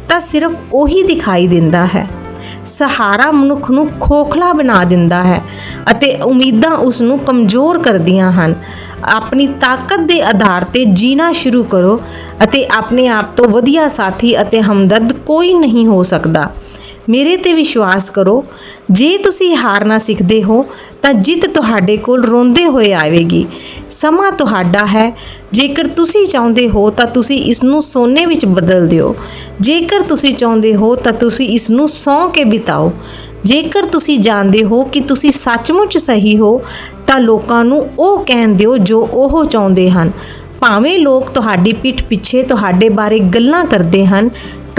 ਤਾਂ ਸਿਰਫ ਉਹੀ ਦਿਖਾਈ ਦਿੰਦਾ ਹੈ। ਸਹਾਰਾ ਮਨੁੱਖ ਨੂੰ ਖੋਖਲਾ ਬਣਾ ਦਿੰਦਾ ਹੈ ਅਤੇ ਉਮੀਦਾਂ ਉਸ ਨੂੰ ਕਮਜ਼ੋਰ ਕਰਦੀਆਂ ਹਨ। ਆਪਣੀ ਤਾਕਤ ਦੇ ਆਧਾਰ ਤੇ ਜੀਣਾ ਸ਼ੁਰੂ ਕਰੋ ਅਤੇ ਆਪਣੇ ਆਪ ਤੋਂ ਵਧੀਆ ਸਾਥੀ ਅਤੇ ਹਮਦਰਦ ਕੋਈ ਨਹੀਂ ਹੋ ਸਕਦਾ। ਮੇਰੇ ਤੇ ਵਿਸ਼ਵਾਸ ਕਰੋ, ਜੇ ਤੁਸੀਂ ਹਾਰਨਾ ਸਿੱਖਦੇ ਹੋ, ਤਾਂ ਜਿੱਤ ਤੁਹਾਡੇ ਕੋਲ ਰੋਂਦੇ ਹੋਏ ਆਵੇਗੀ। ਸਮਾਂ ਤੁਹਾਡਾ ਹੈ। ਜੇਕਰ ਤੁਸੀਂ ਚਾਹੁੰਦੇ ਹੋ ਤਾਂ ਤੁਸੀਂ ਇਸ ਨੂੰ ਸੋਨੇ ਵਿੱਚ ਬਦਲ ਦਿਓ। ਜੇਕਰ ਤੁਸੀਂ ਚਾਹੁੰਦੇ ਹੋ ਤਾਂ ਤੁਸੀਂ ਇਸ ਨੂੰ ਸੌਂ ਕੇ ਬਿਤਾਓ। ਜੇਕਰ ਤੁਸੀਂ ਜਾਣਦੇ ਹੋ ਕਿ ਤੁਸੀਂ ਸੱਚਮੁੱਚ ਸਹੀ ਹੋ, ਤਾਂ ਲੋਕਾਂ ਨੂੰ ਉਹ ਕਹਿਣ ਦਿਓ ਜੋ ਉਹ ਚਾਹੁੰਦੇ ਹਨ। ਭਾਵੇਂ ਲੋਕ ਤੁਹਾਡੀ ਪਿੱਠ ਪਿੱਛੇ ਤੁਹਾਡੇ ਬਾਰੇ ਗੱਲਾਂ ਕਰਦੇ ਹਨ,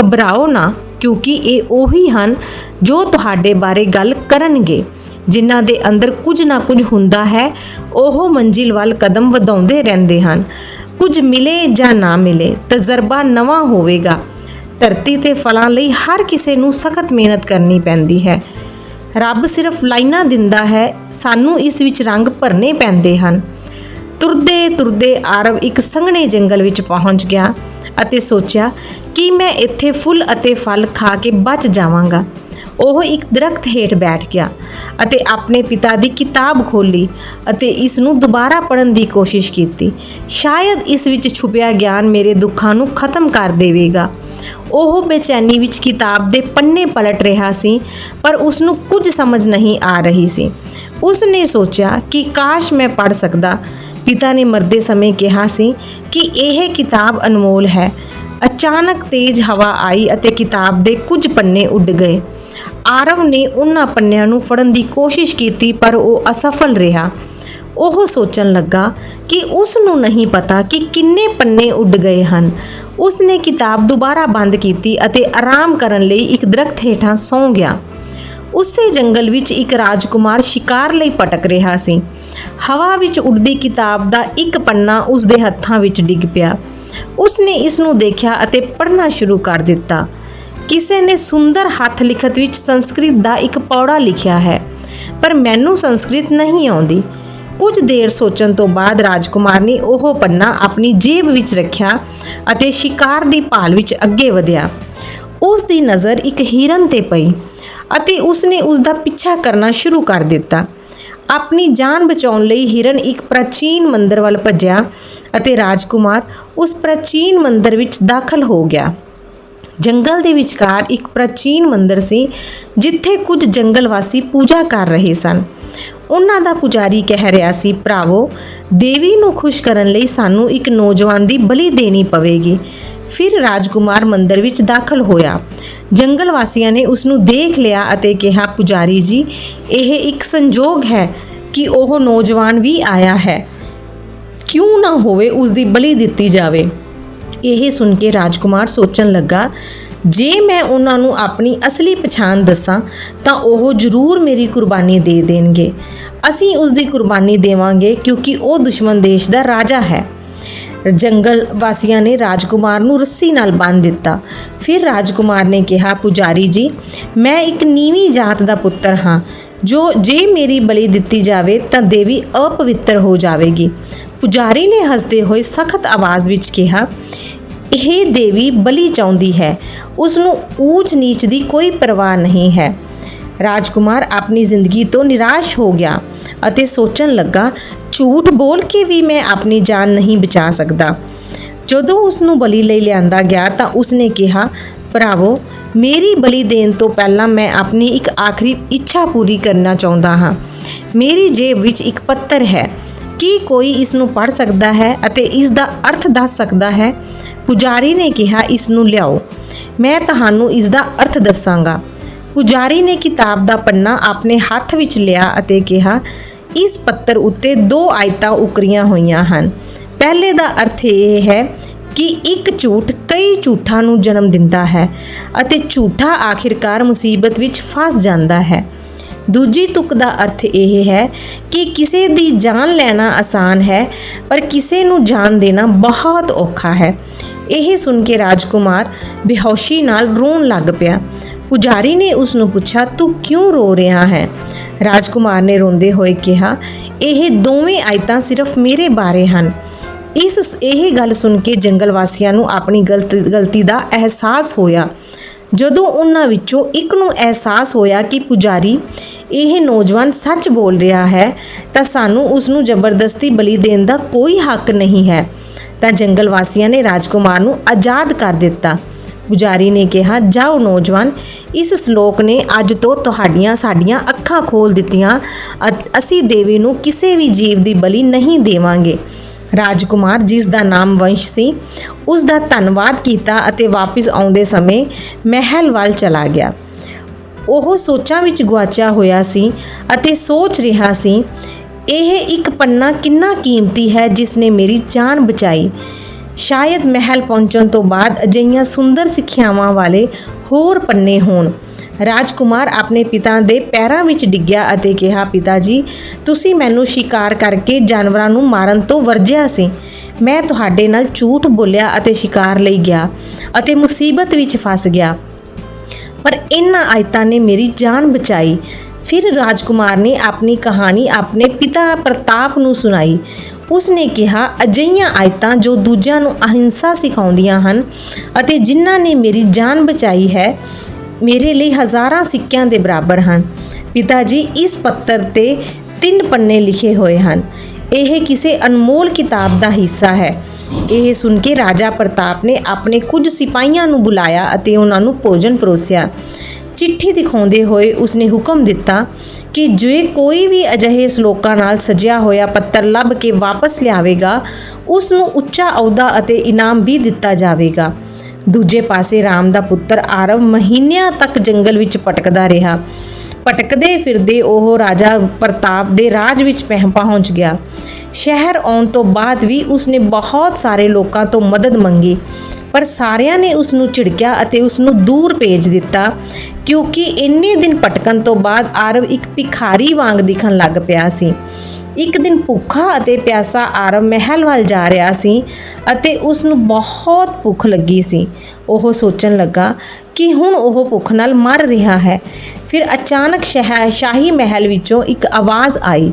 ਘਬਰਾਓ ਨਾ, ਕਿਉਂਕਿ ਇਹ ਉਹੀ ਹਨ ਜੋ ਤੁਹਾਡੇ ਬਾਰੇ ਗੱਲ ਕਰਨਗੇ। ਜਿਨ੍ਹਾਂ ਦੇ ਅੰਦਰ ਕੁਝ ਨਾ ਕੁਝ ਹੁੰਦਾ ਹੈ, ਉਹ ਮੰਜ਼ਿਲ ਵੱਲ ਕਦਮ ਵਧਾਉਂਦੇ ਰਹਿੰਦੇ ਹਨ। ਕੁਝ ਮਿਲੇ ਜਾਂ ਨਾ ਮਿਲੇ, ਤਜਰਬਾ ਨਵਾਂ ਹੋਵੇਗਾ। ਧਰਤੀ ਤੇ ਫਲਾਂ ਲਈ ਹਰ ਕਿਸੇ ਨੂੰ ਸਖਤ ਮਿਹਨਤ ਕਰਨੀ ਪੈਂਦੀ ਹੈ। ਰੱਬ ਸਿਰਫ ਲਾਈਨਾਂ ਦਿੰਦਾ ਹੈ, ਸਾਨੂੰ ਇਸ ਵਿੱਚ ਰੰਗ ਭਰਨੇ ਪੈਂਦੇ ਹਨ। ਤੁਰਦੇ ਤੁਰਦੇ ਆਰਵ ਇੱਕ ਸੰਘਣੇ ਜੰਗਲ ਵਿੱਚ ਪਹੁੰਚ ਗਿਆ ਅਤੇ ਸੋਚਿਆ, ਕਿ ਮੈਂ ਇੱਥੇ ਫੁੱਲ ਅਤੇ ਫਲ ਖਾ ਕੇ ਬਚ ਜਾਵਾਂਗਾ? ਉਹ ਇੱਕ ਦਰਖਤ ਹੇਠ ਬੈਠ ਗਿਆ ਅਤੇ ਆਪਣੇ ਪਿਤਾ ਦੀ ਕਿਤਾਬ ਖੋਲੀ ਅਤੇ ਇਸ ਨੂੰ ਦੁਬਾਰਾ ਪੜ੍ਹਨ ਦੀ ਕੋਸ਼ਿਸ਼ ਕੀਤੀ। ਸ਼ਾਇਦ ਇਸ ਵਿੱਚ ਛੁਪਿਆ ਗਿਆਨ ਮੇਰੇ ਦੁੱਖਾਂ ਨੂੰ ਖਤਮ ਕਰ ਦੇਵੇਗਾ। ਉਹ ਬੇਚੈਨੀ ਵਿੱਚ ਕਿਤਾਬ ਦੇ ਪੰਨੇ ਪਲਟ ਰਿਹਾ ਸੀ, ਪਰ ਉਸ ਨੂੰ ਕੁਝ ਸਮਝ ਨਹੀਂ ਆ ਰਹੀ ਸੀ। ਉਸ ਨੇ ਸੋਚਿਆ ਕਿ ਕਾਸ਼ ਮੈਂ ਪੜ੍ਹ ਸਕਦਾ। ਪਿਤਾ ਨੇ ਮਰਦੇ ਸਮੇਂ ਕਿਹਾ ਸੀ ਕਿ ਇਹ ਕਿਤਾਬ ਅਨਮੋਲ ਹੈ। ਅਚਾਨਕ ਤੇਜ਼ ਹਵਾ ਆਈ ਅਤੇ ਕਿਤਾਬ ਦੇ ਕੁਝ ਪੰਨੇ ਉੱਡ ਗਏ। ਆਰਵ ਨੇ ਉਹਨਾਂ ਪੰਨਿਆਂ ਨੂੰ ਫੜਨ ਦੀ ਕੋਸ਼ਿਸ਼ ਕੀਤੀ, ਪਰ ਉਹ ਅਸਫਲ ਰਿਹਾ। ਉਹ ਸੋਚਣ ਲੱਗਾ ਕਿ ਉਸ ਨੂੰ ਨਹੀਂ ਪਤਾ ਕਿ ਕਿੰਨੇ ਪੰਨੇ ਉੱਡ ਗਏ ਹਨ। ਉਸ ਨੇ ਕਿਤਾਬ ਦੁਬਾਰਾ ਬੰਦ ਕੀਤੀ ਅਤੇ ਆਰਾਮ ਕਰਨ ਲਈ ਇੱਕ ਦਰਖਤ ਹੇਠਾਂ ਸੌਂ ਗਿਆ। ਉਸੇ ਜੰਗਲ ਵਿੱਚ ਇੱਕ ਰਾਜਕੁਮਾਰ ਸ਼ਿਕਾਰ ਲਈ ਪਟਕ ਰਿਹਾ ਸੀ। ਹਵਾ ਵਿੱਚ ਉੱਡਦੀ ਕਿਤਾਬ ਦਾ ਇੱਕ ਪੰਨਾ ਉਸ ਦੇ ਹੱਥਾਂ ਵਿੱਚ ਡਿੱਗ ਪਿਆ। ਉਸ ਨੇ ਇਸ ਨੂੰ ਦੇਖਿਆ ਅਤੇ ਪੜ੍ਹਨਾ ਸ਼ੁਰੂ ਕਰ ਦਿੱਤਾ। ਕਿਸੇ ਨੇ ਸੁੰਦਰ ਹੱਥ ਲਿਖਤ ਵਿੱਚ ਸੰਸਕ੍ਰਿਤ ਦਾ ਇੱਕ ਪੌੜਾ ਲਿਖਿਆ ਹੈ। ਪਰ ਮੈਨੂੰ ਸੰਸਕ੍ਰਿਤ ਨਹੀਂ ਆਉਂਦੀ। ਕੁਝ ਦੇਰ ਸੋਚਣ ਤੋਂ ਬਾਅਦ ਰਾਜਕੁਮਾਰ ਨੇ ਉਹ ਪੰਨਾ ਆਪਣੀ ਜੇਬ ਵਿੱਚ ਰੱਖਿਆ ਅਤੇ ਸ਼ਿਕਾਰ ਦੀ ਭਾਲ ਵਿੱਚ ਅੱਗੇ ਵਧਿਆ। ਉਸ ਦੀ ਨਜ਼ਰ ਇੱਕ ਹਿਰਨ ਤੇ ਪਈ ਅਤੇ ਉਸਨੇ ਉਸ ਦਾ ਪਿੱਛਾ ਕਰਨਾ ਸ਼ੁਰੂ ਕਰ ਦਿੱਤਾ। ਆਪਣੀ ਜਾਨ ਬਚਾਉਣ ਲਈ ਹਿਰਨ ਇੱਕ ਪ੍ਰਾਚੀਨ ਮੰਦਰ ਵੱਲ ਭੱਜਿਆ ਅਤੇ ਰਾਜਕੁਮਾਰ ਉਸ ਪ੍ਰਾਚੀਨ ਮੰਦਰ ਵਿੱਚ ਦਾਖਲ ਹੋ ਗਿਆ। ਜੰਗਲ ਦੇ ਵਿਚਕਾਰ ਇੱਕ ਪ੍ਰਾਚੀਨ ਮੰਦਰ ਸੀ, ਜਿੱਥੇ ਕੁਝ ਜੰਗਲ ਵਾਸੀ ਪੂਜਾ ਕਰ ਰਹੇ ਸਨ। ਉਹਨਾਂ ਦਾ ਪੁਜਾਰੀ ਕਹਿ ਰਿਹਾ ਸੀ, ਭਰਾਵੋ, ਦੇਵੀ ਨੂੰ ਖੁਸ਼ ਕਰਨ ਲਈ ਸਾਨੂੰ ਇੱਕ ਨੌਜਵਾਨ ਦੀ ਬਲੀ ਦੇਣੀ ਪਵੇਗੀ। ਫਿਰ ਰਾਜਕੁਮਾਰ ਮੰਦਰ ਵਿੱਚ ਦਾਖਲ ਹੋਇਆ। ਜੰਗਲ ਵਾਸੀਆਂ ਨੇ ਉਸ ਨੂੰ ਦੇਖ ਲਿਆ ਅਤੇ ਕਿਹਾ, ਪੁਜਾਰੀ ਜੀ, ਇਹ ਇੱਕ ਸੰਜੋਗ ਹੈ ਕਿ ਉਹ ਨੌਜਵਾਨ ਵੀ ਆਇਆ ਹੈ। ਕਿਉਂ ਨਾ ਹੋਵੇ ਉਸ ਦੀ ਬਲੀ ਦਿੱਤੀ ਜਾਵੇ। ਇਹ ਸੁਣ ਕੇ ਰਾਜਕੁਮਾਰ ਸੋਚਣ ਲੱਗਾ, ਜੇ ਮੈਂ ਉਹਨਾਂ ਨੂੰ ਆਪਣੀ ਅਸਲੀ ਪਛਾਣ ਦੱਸਾਂ, ਤਾਂ ਉਹ ਜ਼ਰੂਰ ਮੇਰੀ ਕੁਰਬਾਨੀ ਦੇ ਦੇਣਗੇ। ਅਸੀਂ ਉਸ ਦੀ ਕੁਰਬਾਨੀ ਦੇਵਾਂਗੇ ਕਿਉਂਕਿ ਉਹ ਦੁਸ਼ਮਣ ਦੇਸ਼ ਦਾ ਰਾਜਾ ਹੈ। ਜੰਗਲ ਵਾਸੀਆਂ ਨੇ ਰਾਜਕੁਮਾਰ ਨੂੰ ਰੱਸੀ ਨਾਲ ਬੰਨ੍ਹ ਦਿੱਤਾ। ਫਿਰ ਰਾਜਕੁਮਾਰ ਨੇ ਕਿਹਾ, ਪੁਜਾਰੀ ਜੀ, ਮੈਂ ਇੱਕ ਨੀਵੀਂ ਜਾਤ ਦਾ ਪੁੱਤਰ ਹਾਂ। ਜੋ ਜੇ ਮੇਰੀ ਬਲੀ ਦਿੱਤੀ ਜਾਵੇ, ਤਾਂ ਦੇਵੀ ਅਪਵਿੱਤਰ ਹੋ ਜਾਵੇਗੀ। ਪੁਜਾਰੀ ਨੇ ਹੱਸਦੇ ਹੋਏ ਸਖਤ ਆਵਾਜ਼ ਵਿੱਚ ਕਿਹਾ ਇਹ ਦੇਵੀ ਬਲੀ ਚਾਹੁੰਦੀ ਹੈ। ਉਸ ਨੂੰ ਊਚ ਨੀਚ ਦੀ ਕੋਈ ਪਰਵਾਹ ਨਹੀਂ ਹੈ। ਰਾਜਕੁਮਾਰ ਆਪਣੀ ਜ਼ਿੰਦਗੀ ਤੋਂ ਨਿਰਾਸ਼ ਹੋ ਗਿਆ ਅਤੇ ਸੋਚਣ ਲੱਗਾ, ਝੂਠ ਬੋਲ ਕੇ ਵੀ ਮੈਂ ਆਪਣੀ ਜਾਨ ਨਹੀਂ ਬਚਾ ਸਕਦਾ। ਜਦੋਂ ਉਸ ਨੂੰ ਬਲੀ ਲਈ ਲਿਆਂਦਾ ਗਿਆ ਤਾਂ ਉਸਨੇ ਕਿਹਾ, ਭਰਾਵੋ, ਮੇਰੀ ਬਲੀ ਦੇਣ ਤੋਂ ਪਹਿਲਾਂ ਮੈਂ ਆਪਣੀ ਇੱਕ ਆਖਰੀ ਇੱਛਾ ਪੂਰੀ ਕਰਨਾ ਚਾਹੁੰਦਾ ਹਾਂ। ਮੇਰੀ ਜੇਬ ਵਿੱਚ ਇੱਕ ਪੱਤਰ ਹੈ। ਕੀ ਕੋਈ ਇਸ ਨੂੰ ਪੜ੍ਹ ਸਕਦਾ ਹੈ ਅਤੇ ਇਸ ਦਾ ਅਰਥ ਦੱਸ ਸਕਦਾ ਹੈ? ਪੁਜਾਰੀ ਨੇ ਕਿਹਾ ਇਸ ਨੂੰ ਲਿਆਓ। ਮੈਂ ਤੁਹਾਨੂੰ ਇਸ ਦਾ ਅਰਥ ਦੱਸਾਂਗਾ। ਪੁਜਾਰੀ ਨੇ ਕਿਤਾਬ ਦਾ ਪੰਨਾ ਆਪਣੇ ਹੱਥ ਵਿੱਚ ਲਿਆ ਅਤੇ ਕਿਹਾ, ਇਸ ਪੱਤਰ ਉੱਤੇ ਦੋ ਆਇਤਾਂ ਉਕਰੀਆਂ ਹੋਈਆਂ ਹਨ। ਪਹਿਲੇ ਦਾ ਅਰਥ ਇਹ ਹੈ ਕਿ ਇੱਕ ਝੂਠ ਕਈ ਝੂਠਾਂ ਨੂੰ ਜਨਮ ਦਿੰਦਾ ਹੈ ਅਤੇ ਝੂਠਾ ਆਖਿਰਕਾਰ ਮੁਸੀਬਤ ਵਿੱਚ ਫਸ ਜਾਂਦਾ ਹੈ। ਦੂਜੀ ਤੁਕ ਦਾ ਅਰਥ ਇਹ ਹੈ ਕਿ ਕਿਸੇ ਦੀ ਜਾਨ ਲੈਣਾ ਆਸਾਨ ਹੈ, ਪਰ ਕਿਸੇ ਨੂੰ ਜਾਨ ਦੇਣਾ ਬਹੁਤ ਔਖਾ ਹੈ। ਇਹ ਸੁਣ ਕੇ ਰਾਜਕੁਮਾਰ ਬੇਹੋਸ਼ੀ ਨਾਲ ਰੋਣ ਲੱਗ ਪਿਆ। ਪੁਜਾਰੀ ਨੇ ਉਸ ਨੂੰ ਪੁੱਛਿਆ, ਤੂੰ ਕਿਉਂ ਰੋ ਰਿਹਾ ਹੈ? ਰਾਜਕੁਮਾਰ ਨੇ ਰੋਂਦੇ ਹੋਏ ਕਿਹਾ, ਇਹ ਦੋਵੇਂ ਆਇਤਾਂ ਸਿਰਫ ਮੇਰੇ ਬਾਰੇ ਹਨ। ਇਸ ਇਹ ਗੱਲ ਸੁਣ ਕੇ ਜੰਗਲ ਵਾਸੀਆਂ ਨੂੰ ਆਪਣੀ ਗਲਤ, ਗਲਤੀ ਦਾ ਅਹਿਸਾਸ ਹੋਇਆ। ਜਦੋਂ ਉਹਨਾਂ ਵਿੱਚੋਂ ਇੱਕ ਨੂੰ ਅਹਿਸਾਸ ਹੋਇਆ ਕਿ ਪੁਜਾਰੀ ਇਹ ਨੌਜਵਾਨ ਸੱਚ ਬੋਲ ਰਿਹਾ ਹੈ, ਤਾਂ ਸਾਨੂੰ ਉਸ ਨੂੰ ਜ਼ਬਰਦਸਤੀ ਬਲੀ ਦੇਣ ਦਾ ਕੋਈ ਹੱਕ ਨਹੀਂ ਹੈ। ਤਾਂ ਜੰਗਲ ਵਾਸੀਆਂ ਨੇ ਰਾਜਕੁਮਾਰ ਨੂੰ ਆਜ਼ਾਦ ਕਰ ਦਿੱਤਾ। ਪੁਜਾਰੀ ਨੇ ਕਿਹਾ, ਜਾਓ ਨੌਜਵਾਨ, ਇਸ ਸ਼ਲੋਕ ਨੇ ਅੱਜ ਤੋਂ ਤੁਹਾਡੀਆਂ ਸਾਡੀਆਂ ਅੱਖਾਂ ਖੋਲ ਦਿੱਤੀਆਂ। ਅ- ਅਸੀਂ ਦੇਵੀ ਨੂੰ ਕਿਸੇ ਵੀ ਜੀਵ ਦੀ ਬਲੀ ਨਹੀਂ ਦੇਵਾਂਗੇ। ਰਾਜਕੁਮਾਰ, ਜਿਸ ਦਾ ਨਾਮ ਵੰਸ਼ ਸੀ, ਉਸ ਦਾ ਧੰਨਵਾਦ ਕੀਤਾ ਅਤੇ ਵਾਪਸ ਆਉਂਦੇ ਸਮੇਂ ਮਹਿਲ ਵੱਲ ਚਲਾ ਗਿਆ। ਉਹ ਸੋਚਾਂ ਵਿੱਚ ਗੁਆਚਿਆ ਹੋਇਆ ਸੀ ਅਤੇ ਸੋਚ ਰਿਹਾ ਸੀ ਇਹ ਇੱਕ ਪੰਨਾ ਕਿੰਨਾ ਕੀਮਤੀ ਹੈ ਜਿਸ ਨੇ ਮੇਰੀ ਜਾਨ ਬਚਾਈ? ਸ਼ਾਇਦ ਮਹਿਲ ਪਹੁੰਚਣ ਤੋਂ ਬਾਅਦ ਅਜਿਹੀਆਂ ਸੁੰਦਰ ਸਿੱਖਿਆਵਾਂ ਵਾਲੇ ਹੋਰ ਪੰਨੇ ਹੋਣ। ਰਾਜਕੁਮਾਰ ਆਪਣੇ ਪਿਤਾ ਦੇ ਪੈਰਾਂ ਵਿੱਚ ਡਿੱਗਿਆ ਅਤੇ ਕਿਹਾ ਪਿਤਾ ਜੀ ਤੁਸੀਂ ਮੈਨੂੰ ਸ਼ਿਕਾਰ ਕਰਕੇ ਜਾਨਵਰਾਂ ਨੂੰ ਮਾਰਨ ਤੋਂ ਵਰਜਿਆ ਸੀ। ਮੈਂ ਤੁਹਾਡੇ ਨਾਲ ਝੂਠ ਬੋਲਿਆ ਅਤੇ ਸ਼ਿਕਾਰ ਲਈ ਗਿਆ ਅਤੇ ਮੁਸੀਬਤ ਵਿੱਚ ਫਸ ਗਿਆ। ਪਰ ਇਹਨਾਂ ਆਇਤਾਂ ਨੇ ਮੇਰੀ ਜਾਨ ਬਚਾਈ। ਫਿਰ ਰਾਜਕੁਮਾਰ ਨੇ ਆਪਣੀ ਕਹਾਣੀ ਆਪਣੇ ਪਿਤਾ ਪ੍ਰਤਾਪ ਨੂੰ ਸੁਣਾਈ। ਉਸਨੇ ਕਿਹਾ, ਅਜਿਹੀਆਂ ਆਇਤਾਂ ਜੋ ਦੂਜਿਆਂ ਨੂੰ ਅਹਿੰਸਾ ਸਿਖਾਉਂਦੀਆਂ ਹਨ ਅਤੇ ਜਿਨ੍ਹਾਂ ਨੇ ਮੇਰੀ ਜਾਨ ਬਚਾਈ ਹੈ, ਮੇਰੇ ਲਈ ਹਜ਼ਾਰਾਂ ਸਿੱਕਿਆਂ ਦੇ ਬਰਾਬਰ ਹਨ। ਪਿਤਾ ਜੀ ਇਸ ਪੱਤਰ ਤੇ ਤਿੰਨ ਪੰਨੇ ਲਿਖੇ ਹੋਏ ਹਨ। ਇਹ ਕਿਸੇ ਅਨਮੋਲ ਕਿਤਾਬ ਦਾ ਹਿੱਸਾ ਹੈ। ਇਹ ਸੁਣ ਕੇ ਰਾਜਾ ਪ੍ਰਤਾਪ ਨੇ ਆਪਣੇ ਕੁਝ ਸਿਪਾਹੀਆਂ ਨੂੰ ਬੁਲਾਇਆ ਅਤੇ ਉਹਨਾਂ ਨੂੰ ਭੋਜਨ ਪਰੋਸਿਆ। ਚਿੱਠੀ ਦਿਖਾਉਂਦੇ ਹੋਏ ਉਸਨੇ ਹੁਕਮ ਦਿੱਤਾ ਕਿ ਜੇ ਕੋਈ ਵੀ ਅਜਿਹੇ ਸ਼ਲੋਕਾਂ ਨਾਲ ਸਜਿਆ ਹੋਇਆ ਪੱਤਰ ਲੱਭ ਕੇ ਵਾਪਸ ਲਿਆਵੇਗਾ ਉਸ ਨੂੰ ਉੱਚਾ ਅਹੁਦਾ ਅਤੇ ਇਨਾਮ ਵੀ ਦਿੱਤਾ ਜਾਵੇਗਾ। ਦੂਜੇ ਪਾਸੇ ਰਾਮ ਦਾ ਪੁੱਤਰ ਆਰਵ ਮਹੀਨਿਆਂ ਤੱਕ ਜੰਗਲ ਵਿੱਚ ਭਟਕਦਾ ਰਿਹਾ। ਭਟਕਦੇ ਫਿਰਦੇ ਉਹ ਰਾਜਾ ਪ੍ਰਤਾਪ ਦੇ ਰਾਜ ਵਿੱਚ ਪਹੁੰਚ ਗਿਆ। ਸ਼ਹਿਰ ਆਉਣ ਤੋਂ ਬਾਅਦ ਵੀ ਉਸਨੇ ਬਹੁਤ ਸਾਰੇ ਲੋਕਾਂ ਤੋਂ ਮਦਦ ਮੰਗੀ, ਪਰ ਸਾਰਿਆਂ ਨੇ ਉਸ ਨੂੰ ਝਿੜਕਿਆ ਅਤੇ ਉਸ ਨੂੰ ਦੂਰ ਭੇਜ ਦਿੱਤਾ। ਕਿਉਂਕਿ ਇੰਨੇ ਦਿਨ ਭਟਕਣ ਤੋਂ ਬਾਅਦ ਆਰਵ ਇੱਕ ਭਿਖਾਰੀ ਵਾਂਗ ਦਿਖਣ ਲੱਗ ਪਿਆ ਸੀ। ਇੱਕ ਦਿਨ ਭੁੱਖਾ ਅਤੇ ਪਿਆਸਾ ਆਰਵ ਮਹਿਲ ਵੱਲ ਜਾ ਰਿਹਾ ਸੀ ਅਤੇ ਉਸ ਨੂੰ ਬਹੁਤ ਭੁੱਖ ਲੱਗੀ ਸੀ। ਉਹ ਸੋਚਣ ਲੱਗਾ ਕਿ ਹੁਣ ਉਹ ਭੁੱਖ ਨਾਲ ਮਰ ਰਿਹਾ ਹੈ। ਫਿਰ ਅਚਾਨਕ ਸ਼ਹਿ, ਸ਼ਾਹੀ ਮਹਿਲ ਵਿੱਚੋਂ ਇੱਕ ਆਵਾਜ਼ ਆਈ।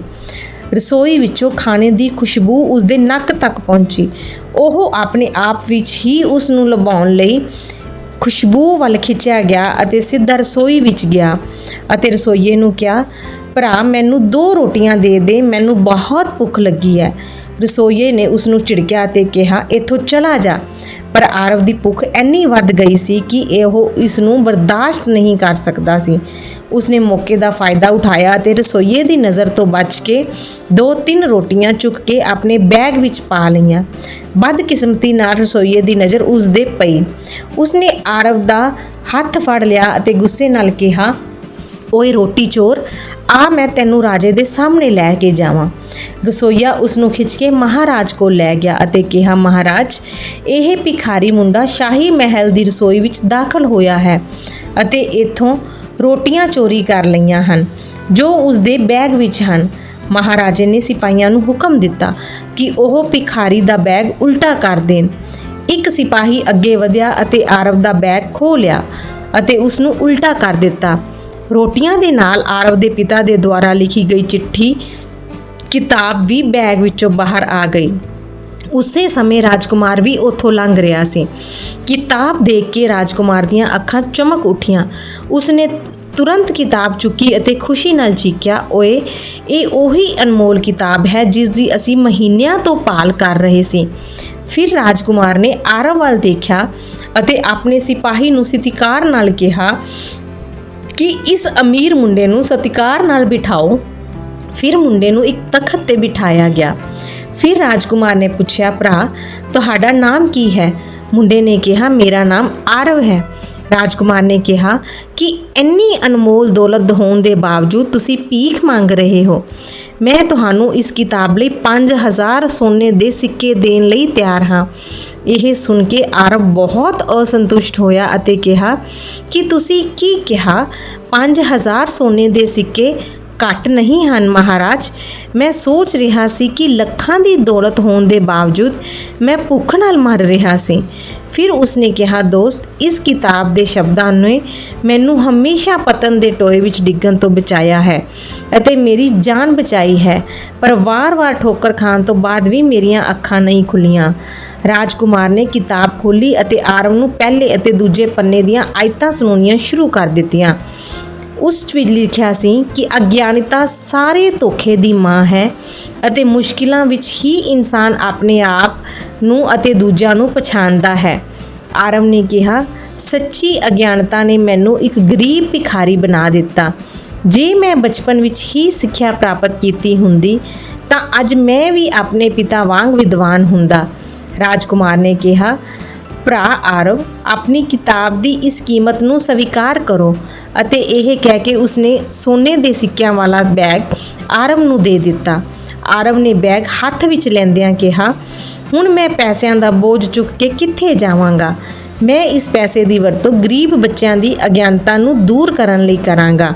ਰਸੋਈ ਵਿੱਚੋਂ ਖਾਣੇ ਦੀ ਖੁਸ਼ਬੂ ਉਸਦੇ ਨੱਕ ਤੱਕ ਪਹੁੰਚੀ। ਉਹ ਆਪਣੇ ਆਪ ਵਿੱਚ ਹੀ ਉਸ ਨੂੰ ਲਭਾਉਣ ਲਈ ਖੁਸ਼ਬੂ ਵੱਲ ਖਿੱਚਿਆ ਗਿਆ ਅਤੇ ਸਿੱਧਾ ਰਸੋਈ ਵਿੱਚ ਗਿਆ ਅਤੇ ਰਸੋਈਏ ਨੂੰ ਕਿਹਾ, ਭਰਾ, ਮੈਨੂੰ ਦੋ ਰੋਟੀਆਂ ਦੇ ਦੇ, ਮੈਨੂੰ ਬਹੁਤ ਭੁੱਖ ਲੱਗੀ ਹੈ। ਰਸੋਈਏ ਨੇ ਉਸ ਨੂੰ ਝਿੜਕਿਆ ਅਤੇ ਕਿਹਾ, ਇੱਥੋਂ ਚਲਾ ਜਾ। ਪਰ ਆਰਵ ਦੀ ਭੁੱਖ ਇੰਨੀ ਵੱਧ ਗਈ ਸੀ ਕਿ ਇਹ ਇਸ ਨੂੰ ਬਰਦਾਸ਼ਤ ਨਹੀਂ ਕਰ ਸਕਦਾ ਸੀ। ਉਸਨੇ ਮੌਕੇ ਦਾ ਫਾਇਦਾ ਉਠਾਇਆ ਅਤੇ ਰਸੋਈਏ ਦੀ ਨਜ਼ਰ ਤੋਂ ਬਚ ਕੇ ਦੋ ਤਿੰਨ ਰੋਟੀਆਂ ਚੁੱਕ ਕੇ ਆਪਣੇ ਬੈਗ ਵਿੱਚ ਪਾ ਲਈਆਂ। ਬਦਕਿਸਮਤੀ ਨਾਲ ਰਸੋਈਏ ਦੀ ਨਜ਼ਰ ਉਸ ਦੇ ਪਈ। ਉਸਨੇ ਆਰਵ ਦਾ ਹੱਥ ਫੜ ਲਿਆ ਅਤੇ ਗੁੱਸੇ ਨਾਲ ਕਿਹਾ, ਓਏ ਰੋਟੀ ਚੋਰ, ਆ ਮੈਂ ਤੈਨੂੰ ਰਾਜੇ ਦੇ ਸਾਹਮਣੇ ਲੈ ਕੇ ਜਾਵਾਂ। ਰਸੋਈਆ ਉਸ ਨੂੰ ਖਿੱਚ ਕੇ ਮਹਾਰਾਜ ਕੋਲ ਲੈ ਗਿਆ ਅਤੇ ਕਿਹਾ, ਮਹਾਰਾਜ, ਇਹ ਭਿਖਾਰੀ ਮੁੰਡਾ ਸ਼ਾਹੀ ਮਹਿਲ ਦੀ ਰਸੋਈ ਵਿੱਚ ਦਾਖਲ ਹੋਇਆ ਹੈ ਅਤੇ ਇੱਥੋਂ ਰੋਟੀਆਂ ਚੋਰੀ ਕਰ ਲਈਆਂ ਹਨ, ਜੋ ਉਸ ਦੇ ਬੈਗ ਵਿੱਚ ਹਨ। ਮਹਾਰਾਜੇ ਨੇ ਸਿਪਾਹੀਆਂ ਨੂੰ ਹੁਕਮ ਦਿੱਤਾ ਕਿ ਉਹ ਭਿਖਾਰੀ ਦਾ ਬੈਗ ਉਲਟਾ ਕਰ ਦੇਣ। ਇੱਕ ਸਿਪਾਹੀ ਅੱਗੇ ਵਧਿਆ ਅਤੇ ਆਰਵ ਦਾ ਬੈਗ ਖੋਹ ਲਿਆ ਅਤੇ ਉਸ ਨੂੰ ਉਲਟਾ ਕਰ ਦਿੱਤਾ। ਰੋਟੀਆਂ ਦੇ ਨਾਲ ਆਰਵ ਦੇ ਪਿਤਾ ਦੇ ਦੁਆਰਾ ਲਿਖੀ ਗਈ ਚਿੱਠੀ ਕਿਤਾਬ ਵੀ ਬੈਗ ਵਿੱਚੋਂ ਬਾਹਰ ਆ ਗਈ। ਉਸੇ ਸਮੇਂ ਰਾਜਕੁਮਾਰ ਵੀ ਉੱਥੋਂ ਲੰਘ ਰਿਹਾ ਸੀ। ਕਿਤਾਬ ਦੇਖ ਕੇ ਰਾਜਕੁਮਾਰ ਦੀਆਂ ਅੱਖਾਂ ਚਮਕ ਉੱਠੀਆਂ। ਉਸਨੇ ਤੁਰੰਤ ਕਿਤਾਬ ਚੁੱਕੀ ਅਤੇ ਖੁਸ਼ੀ ਨਾਲ ਚੀਕਿਆ ਓਏ, ਇਹ ਉਹੀ ਅਨਮੋਲ ਕਿਤਾਬ ਹੈ ਜਿਸ ਦੀ ਅਸੀਂ ਮਹੀਨਿਆਂ ਤੋਂ ਭਾਲ ਕਰ ਰਹੇ ਸੀ। ਫਿਰ ਰਾਜਕੁਮਾਰ ਨੇ ਆਰਵ ਵੱਲ ਦੇਖਿਆ ਅਤੇ ਆਪਣੇ ਸਿਪਾਹੀ ਨੂੰ ਸਤਿਕਾਰ ਨਾਲ ਕਿਹਾ, ਕਿ ਇਸ ਅਮੀਰ ਮੁੰਡੇ ਨੂੰ ਸਤਿਕਾਰ ਨਾਲ ਬਿਠਾਓ। ਫਿਰ ਮੁੰਡੇ ਨੂੰ ਇੱਕ ਤਖਤ ਤੇ ਬਿਠਾਇਆ ਗਿਆ। ਫਿਰ ਰਾਜਕੁਮਾਰ ਨੇ ਪੁੱਛਿਆ, ਭਰਾ, ਤੁਹਾਡਾ ਨਾਮ ਕੀ ਹੈ? ਮੁੰਡੇ ਨੇ ਕਿਹਾ, ਮੇਰਾ ਨਾਮ ਆਰਵ ਹੈ। ਰਾਜਕੁਮਾਰ ਨੇ ਕਿਹਾ, ਕਿ ਇੰਨੀ ਅਨਮੋਲ ਦੌਲਤ ਹੋਣ ਦੇ ਬਾਵਜੂਦ ਤੁਸੀਂ ਭੀਖ ਮੰਗ ਰਹੇ ਹੋ। ਮੈਂ ਤੁਹਾਨੂੰ ਇਸ ਕਿਤਾਬ ਲਈ 5000 ਸੋਨੇ ਦੇ ਸਿੱਕੇ ਦੇਣ ਲਈ ਤਿਆਰ ਹਾਂ। ਇਹ ਸੁਣ ਕੇ ਆਰਵ ਬਹੁਤ ਅਸੰਤੁਸ਼ਟ ਹੋਇਆ ਅਤੇ ਕਿਹਾ, ਕਿ ਤੁਸੀਂ ਕੀ ਕਿਹਾ? 5000 ਸੋਨੇ ਦੇ ਸਿੱਕੇ ਘੱਟ ਨਹੀਂ ਹਨ, ਮਹਾਰਾਜ। ਮੈਂ ਸੋਚ ਰਿਹਾ ਸੀ ਕਿ ਲੱਖਾਂ ਦੀ ਦੌਲਤ ਹੋਣ ਦੇ ਬਾਵਜੂਦ ਮੈਂ ਭੁੱਖ ਨਾਲ ਮਰ ਰਿਹਾ ਸੀ। ਫਿਰ ਉਸਨੇ ਕਿਹਾ, ਦੋਸਤ, ਇਸ ਕਿਤਾਬ ਦੇ ਸ਼ਬਦਾਂ ਨੇ ਮੈਨੂੰ ਹਮੇਸ਼ਾ ਪਤਨ ਦੇ ਟੋਏ ਵਿੱਚ ਡਿੱਗਣ ਤੋਂ ਬਚਾਇਆ ਹੈ ਅਤੇ ਮੇਰੀ ਜਾਨ ਬਚਾਈ ਹੈ। ਪਰ ਵਾਰ-ਵਾਰ ਠੋਕਰ ਖਾਣ ਤੋਂ ਬਾਅਦ ਵੀ ਮੇਰੀਆਂ ਅੱਖਾਂ ਨਹੀਂ ਖੁੱਲੀਆਂ। ਰਾਜਕੁਮਾਰ ਨੇ ਕਿਤਾਬ ਖੋਲੀ ਅਤੇ ਆਰਵ ਨੂੰ ਪਹਿਲੇ ਅਤੇ ਦੂਜੇ ਪੰਨੇ ਦੀਆਂ ਆਇਤਾਂ ਸੁਣਾਉਣੀਆਂ ਸ਼ੁਰੂ ਕਰ ਦਿੱਤੀਆਂ। ਉਸ ਵਿੱਚ ਲਿਖਿਆ ਸੀ ਕਿ ਅਗਿਆਨਤਾ ਸਾਰੇ ਧੋਖੇ ਦੀ ਮਾਂ ਹੈ ਅਤੇ ਮੁਸ਼ਕਿਲਾਂ ਵਿੱਚ ਹੀ ਇਨਸਾਨ ਆਪਣੇ ਆਪ ਨੂੰ ਅਤੇ ਦੂਜਿਆਂ ਨੂੰ ਪਛਾਣਦਾ ਹੈ। ਆਰਵ ਨੇ ਕਿਹਾ, ਸੱਚੀ ਅਗਿਆਨਤਾ ਨੇ ਮੈਨੂੰ ਇੱਕ ਗਰੀਬ ਭਿਖਾਰੀ ਬਣਾ ਦਿੱਤਾ। ਜੇ ਮੈਂ ਬਚਪਨ ਵਿੱਚ ਹੀ ਸਿੱਖਿਆ ਪ੍ਰਾਪਤ ਕੀਤੀ ਹੁੰਦੀ, ਤਾਂ ਅੱਜ ਮੈਂ ਵੀ ਆਪਣੇ ਪਿਤਾ ਵਾਂਗ ਵਿਦਵਾਨ ਹੁੰਦਾ। ਰਾਜਕੁਮਾਰ ਨੇ ਕਿਹਾ, ਭਰਾ ਆਰਵ, ਆਪਣੀ ਕਿਤਾਬ ਦੀ ਇਸ ਕੀਮਤ ਨੂੰ ਸਵੀਕਾਰ ਕਰੋ। ਅਤੇ ਇਹ ਕਹਿ ਕੇ ਉਸਨੇ ਸੋਨੇ ਦੇ ਸਿੱਕਿਆਂ ਵਾਲਾ ਬੈਗ ਆਰਵ ਨੂੰ ਦੇ ਦਿੱਤਾ। ਆਰਵ ਨੇ ਬੈਗ ਹੱਥ ਵਿੱਚ ਲੈਂਦਿਆਂ ਕਿਹਾ, ਹੁਣ ਮੈਂ ਪੈਸਿਆਂ ਦਾ ਬੋਝ ਚੁੱਕ ਕੇ ਕਿੱਥੇ ਜਾਵਾਂਗਾ? ਮੈਂ ਇਸ ਪੈਸੇ ਦੀ ਵਰਤੋਂ ਗਰੀਬ ਬੱਚਿਆਂ ਦੀ ਅਗਿਆਨਤਾ ਨੂੰ ਦੂਰ ਕਰਨ ਲਈ ਕਰਾਂਗਾ।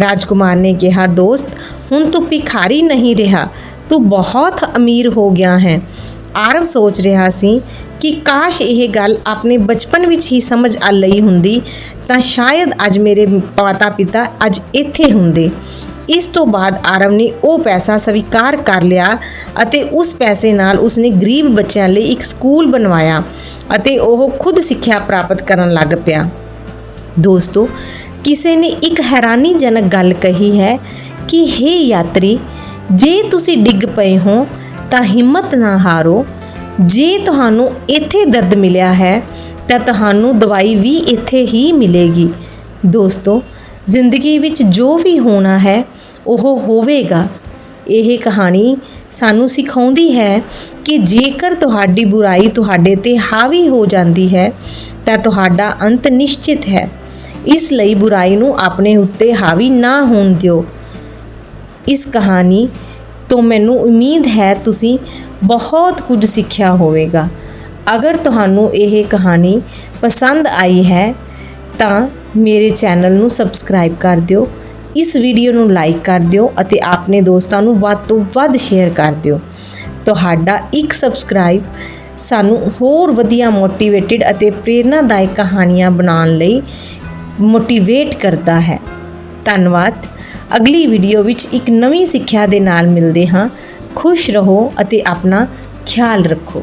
ਰਾਜਕੁਮਾਰ ਨੇ ਕਿਹਾ, ਦੋਸਤ, ਹੁਣ ਤੂੰ ਭਿਖਾਰੀ ਨਹੀਂ ਰਿਹਾ। ਤੂੰ ਬਹੁਤ ਅਮੀਰ ਹੋ ਗਿਆ ਹੈ। ਆਰਵ ਸੋਚ ਰਿਹਾ ਸੀ ਕਿ ਕਾਸ਼ ਇਹ ਗੱਲ ਆਪਣੇ ਬਚਪਨ ਵਿੱਚ ਹੀ ਸਮਝ ਆ ਲਈ ਹੁੰਦੀ ਤਾਂ ਸ਼ਾਇਦ ਅੱਜ ਮੇਰੇ ਮਾਤਾ ਪਿਤਾ ਅੱਜ ਇੱਥੇ ਹੁੰਦੇ। ਇਸ ਤੋਂ ਬਾਅਦ ਆਰਵ ਨੇ ਉਹ ਪੈਸਾ ਸਵੀਕਾਰ ਕਰ ਲਿਆ ਅਤੇ ਉਸ ਪੈਸੇ ਨਾਲ ਉਸਨੇ ਗਰੀਬ ਬੱਚਿਆਂ ਲਈ ਇੱਕ ਸਕੂਲ ਬਣਵਾਇਆ ਅਤੇ ਉਹ ਖੁਦ ਸਿੱਖਿਆ ਪ੍ਰਾਪਤ ਕਰਨ ਲੱਗ ਪਿਆ। ਦੋਸਤੋ, ਕਿਸੇ ਨੇ ਇੱਕ ਹੈਰਾਨੀਜਨਕ ਗੱਲ ਕਹੀ ਹੈ ਕਿ हे ਯਾਤਰੀ, ਜੇ ਤੁਸੀਂ ਡਿੱਗ ਪਏ ਹੋ, ਤਾਂ ਹਿੰਮਤ ਨਾ ਹਾਰੋ। ਜੇ ਤੁਹਾਨੂੰ ਇੱਥੇ ਦਰਦ ਮਿਲਿਆ ਹੈ ਤਾਂ ਤੁਹਾਨੂੰ ਦਵਾਈ ਵੀ ਇੱਥੇ ਹੀ ਮਿਲੇਗੀ। ਦੋਸਤੋ, ਜ਼ਿੰਦਗੀ ਵਿੱਚ ਜੋ ਵੀ ਹੋਣਾ ਹੈ, ਉਹ ਹੋਵੇਗਾ। ਇਹ ਕਹਾਣੀ ਸਾਨੂੰ ਸਿਖਾਉਂਦੀ ਹੈ ਕਿ ਜੇਕਰ ਤੁਹਾਡੀ ਬੁਰਾਈ ਤੁਹਾਡੇ ਤੇ ਹਾਵੀ ਹੋ ਜਾਂਦੀ ਹੈ, ਤਾਂ ਤੁਹਾਡਾ ਅੰਤ ਨਿਸ਼ਚਿਤ ਹੈ। ਇਸ ਲਈ ਬੁਰਾਈ ਨੂੰ ਆਪਣੇ ਉੱਤੇ ਹਾਵੀ ਨਾ ਹੋਣ ਦਿਓ। ਇਸ ਕਹਾਣੀ ਤੋਂ ਮੈਨੂੰ ਉਮੀਦ ਹੈ ਤੁਸੀਂ ਬਹੁਤ ਕੁਝ ਸਿੱਖਿਆ ਹੋਵੇਗਾ। ਅਗਰ ਤੁਹਾਨੂੰ ਇਹ ਕਹਾਣੀ ਪਸੰਦ ਆਈ ਹੈ, ਤਾਂ ਮੇਰੇ ਚੈਨਲ ਨੂੰ ਸਬਸਕ੍ਰਾਈਬ ਕਰ ਦਿਓ, ਇਸ ਵੀਡੀਓ ਨੂੰ ਲਾਈਕ ਕਰ ਦਿਓ ਅਤੇ ਆਪਣੇ ਦੋਸਤਾਂ ਨੂੰ ਵੱਧ ਤੋਂ ਵੱਧ ਸ਼ੇਅਰ ਕਰ ਦਿਓ। ਤੁਹਾਡਾ ਇੱਕ ਸਬਸਕ੍ਰਾਈਬ ਸਾਨੂੰ ਹੋਰ ਵਧੀਆ ਮੋਟੀਵੇਟਿਡ ਅਤੇ ਪ੍ਰੇਰਨਾਦਾਇਕ ਕਹਾਣੀਆਂ ਬਣਾਉਣ ਲਈ ਮੋਟੀਵੇਟ ਕਰਦਾ ਹੈ। ਧੰਨਵਾਦ। ਅਗਲੀ ਵੀਡੀਓ ਵਿੱਚ ਇੱਕ ਨਵੀਂ ਸਿੱਖਿਆ ਦੇ ਨਾਲ ਮਿਲਦੇ ਹਾਂ। ਖੁਸ਼ ਰਹੋ ਅਤੇ ਆਪਣਾ ਖਿਆਲ ਰੱਖੋ।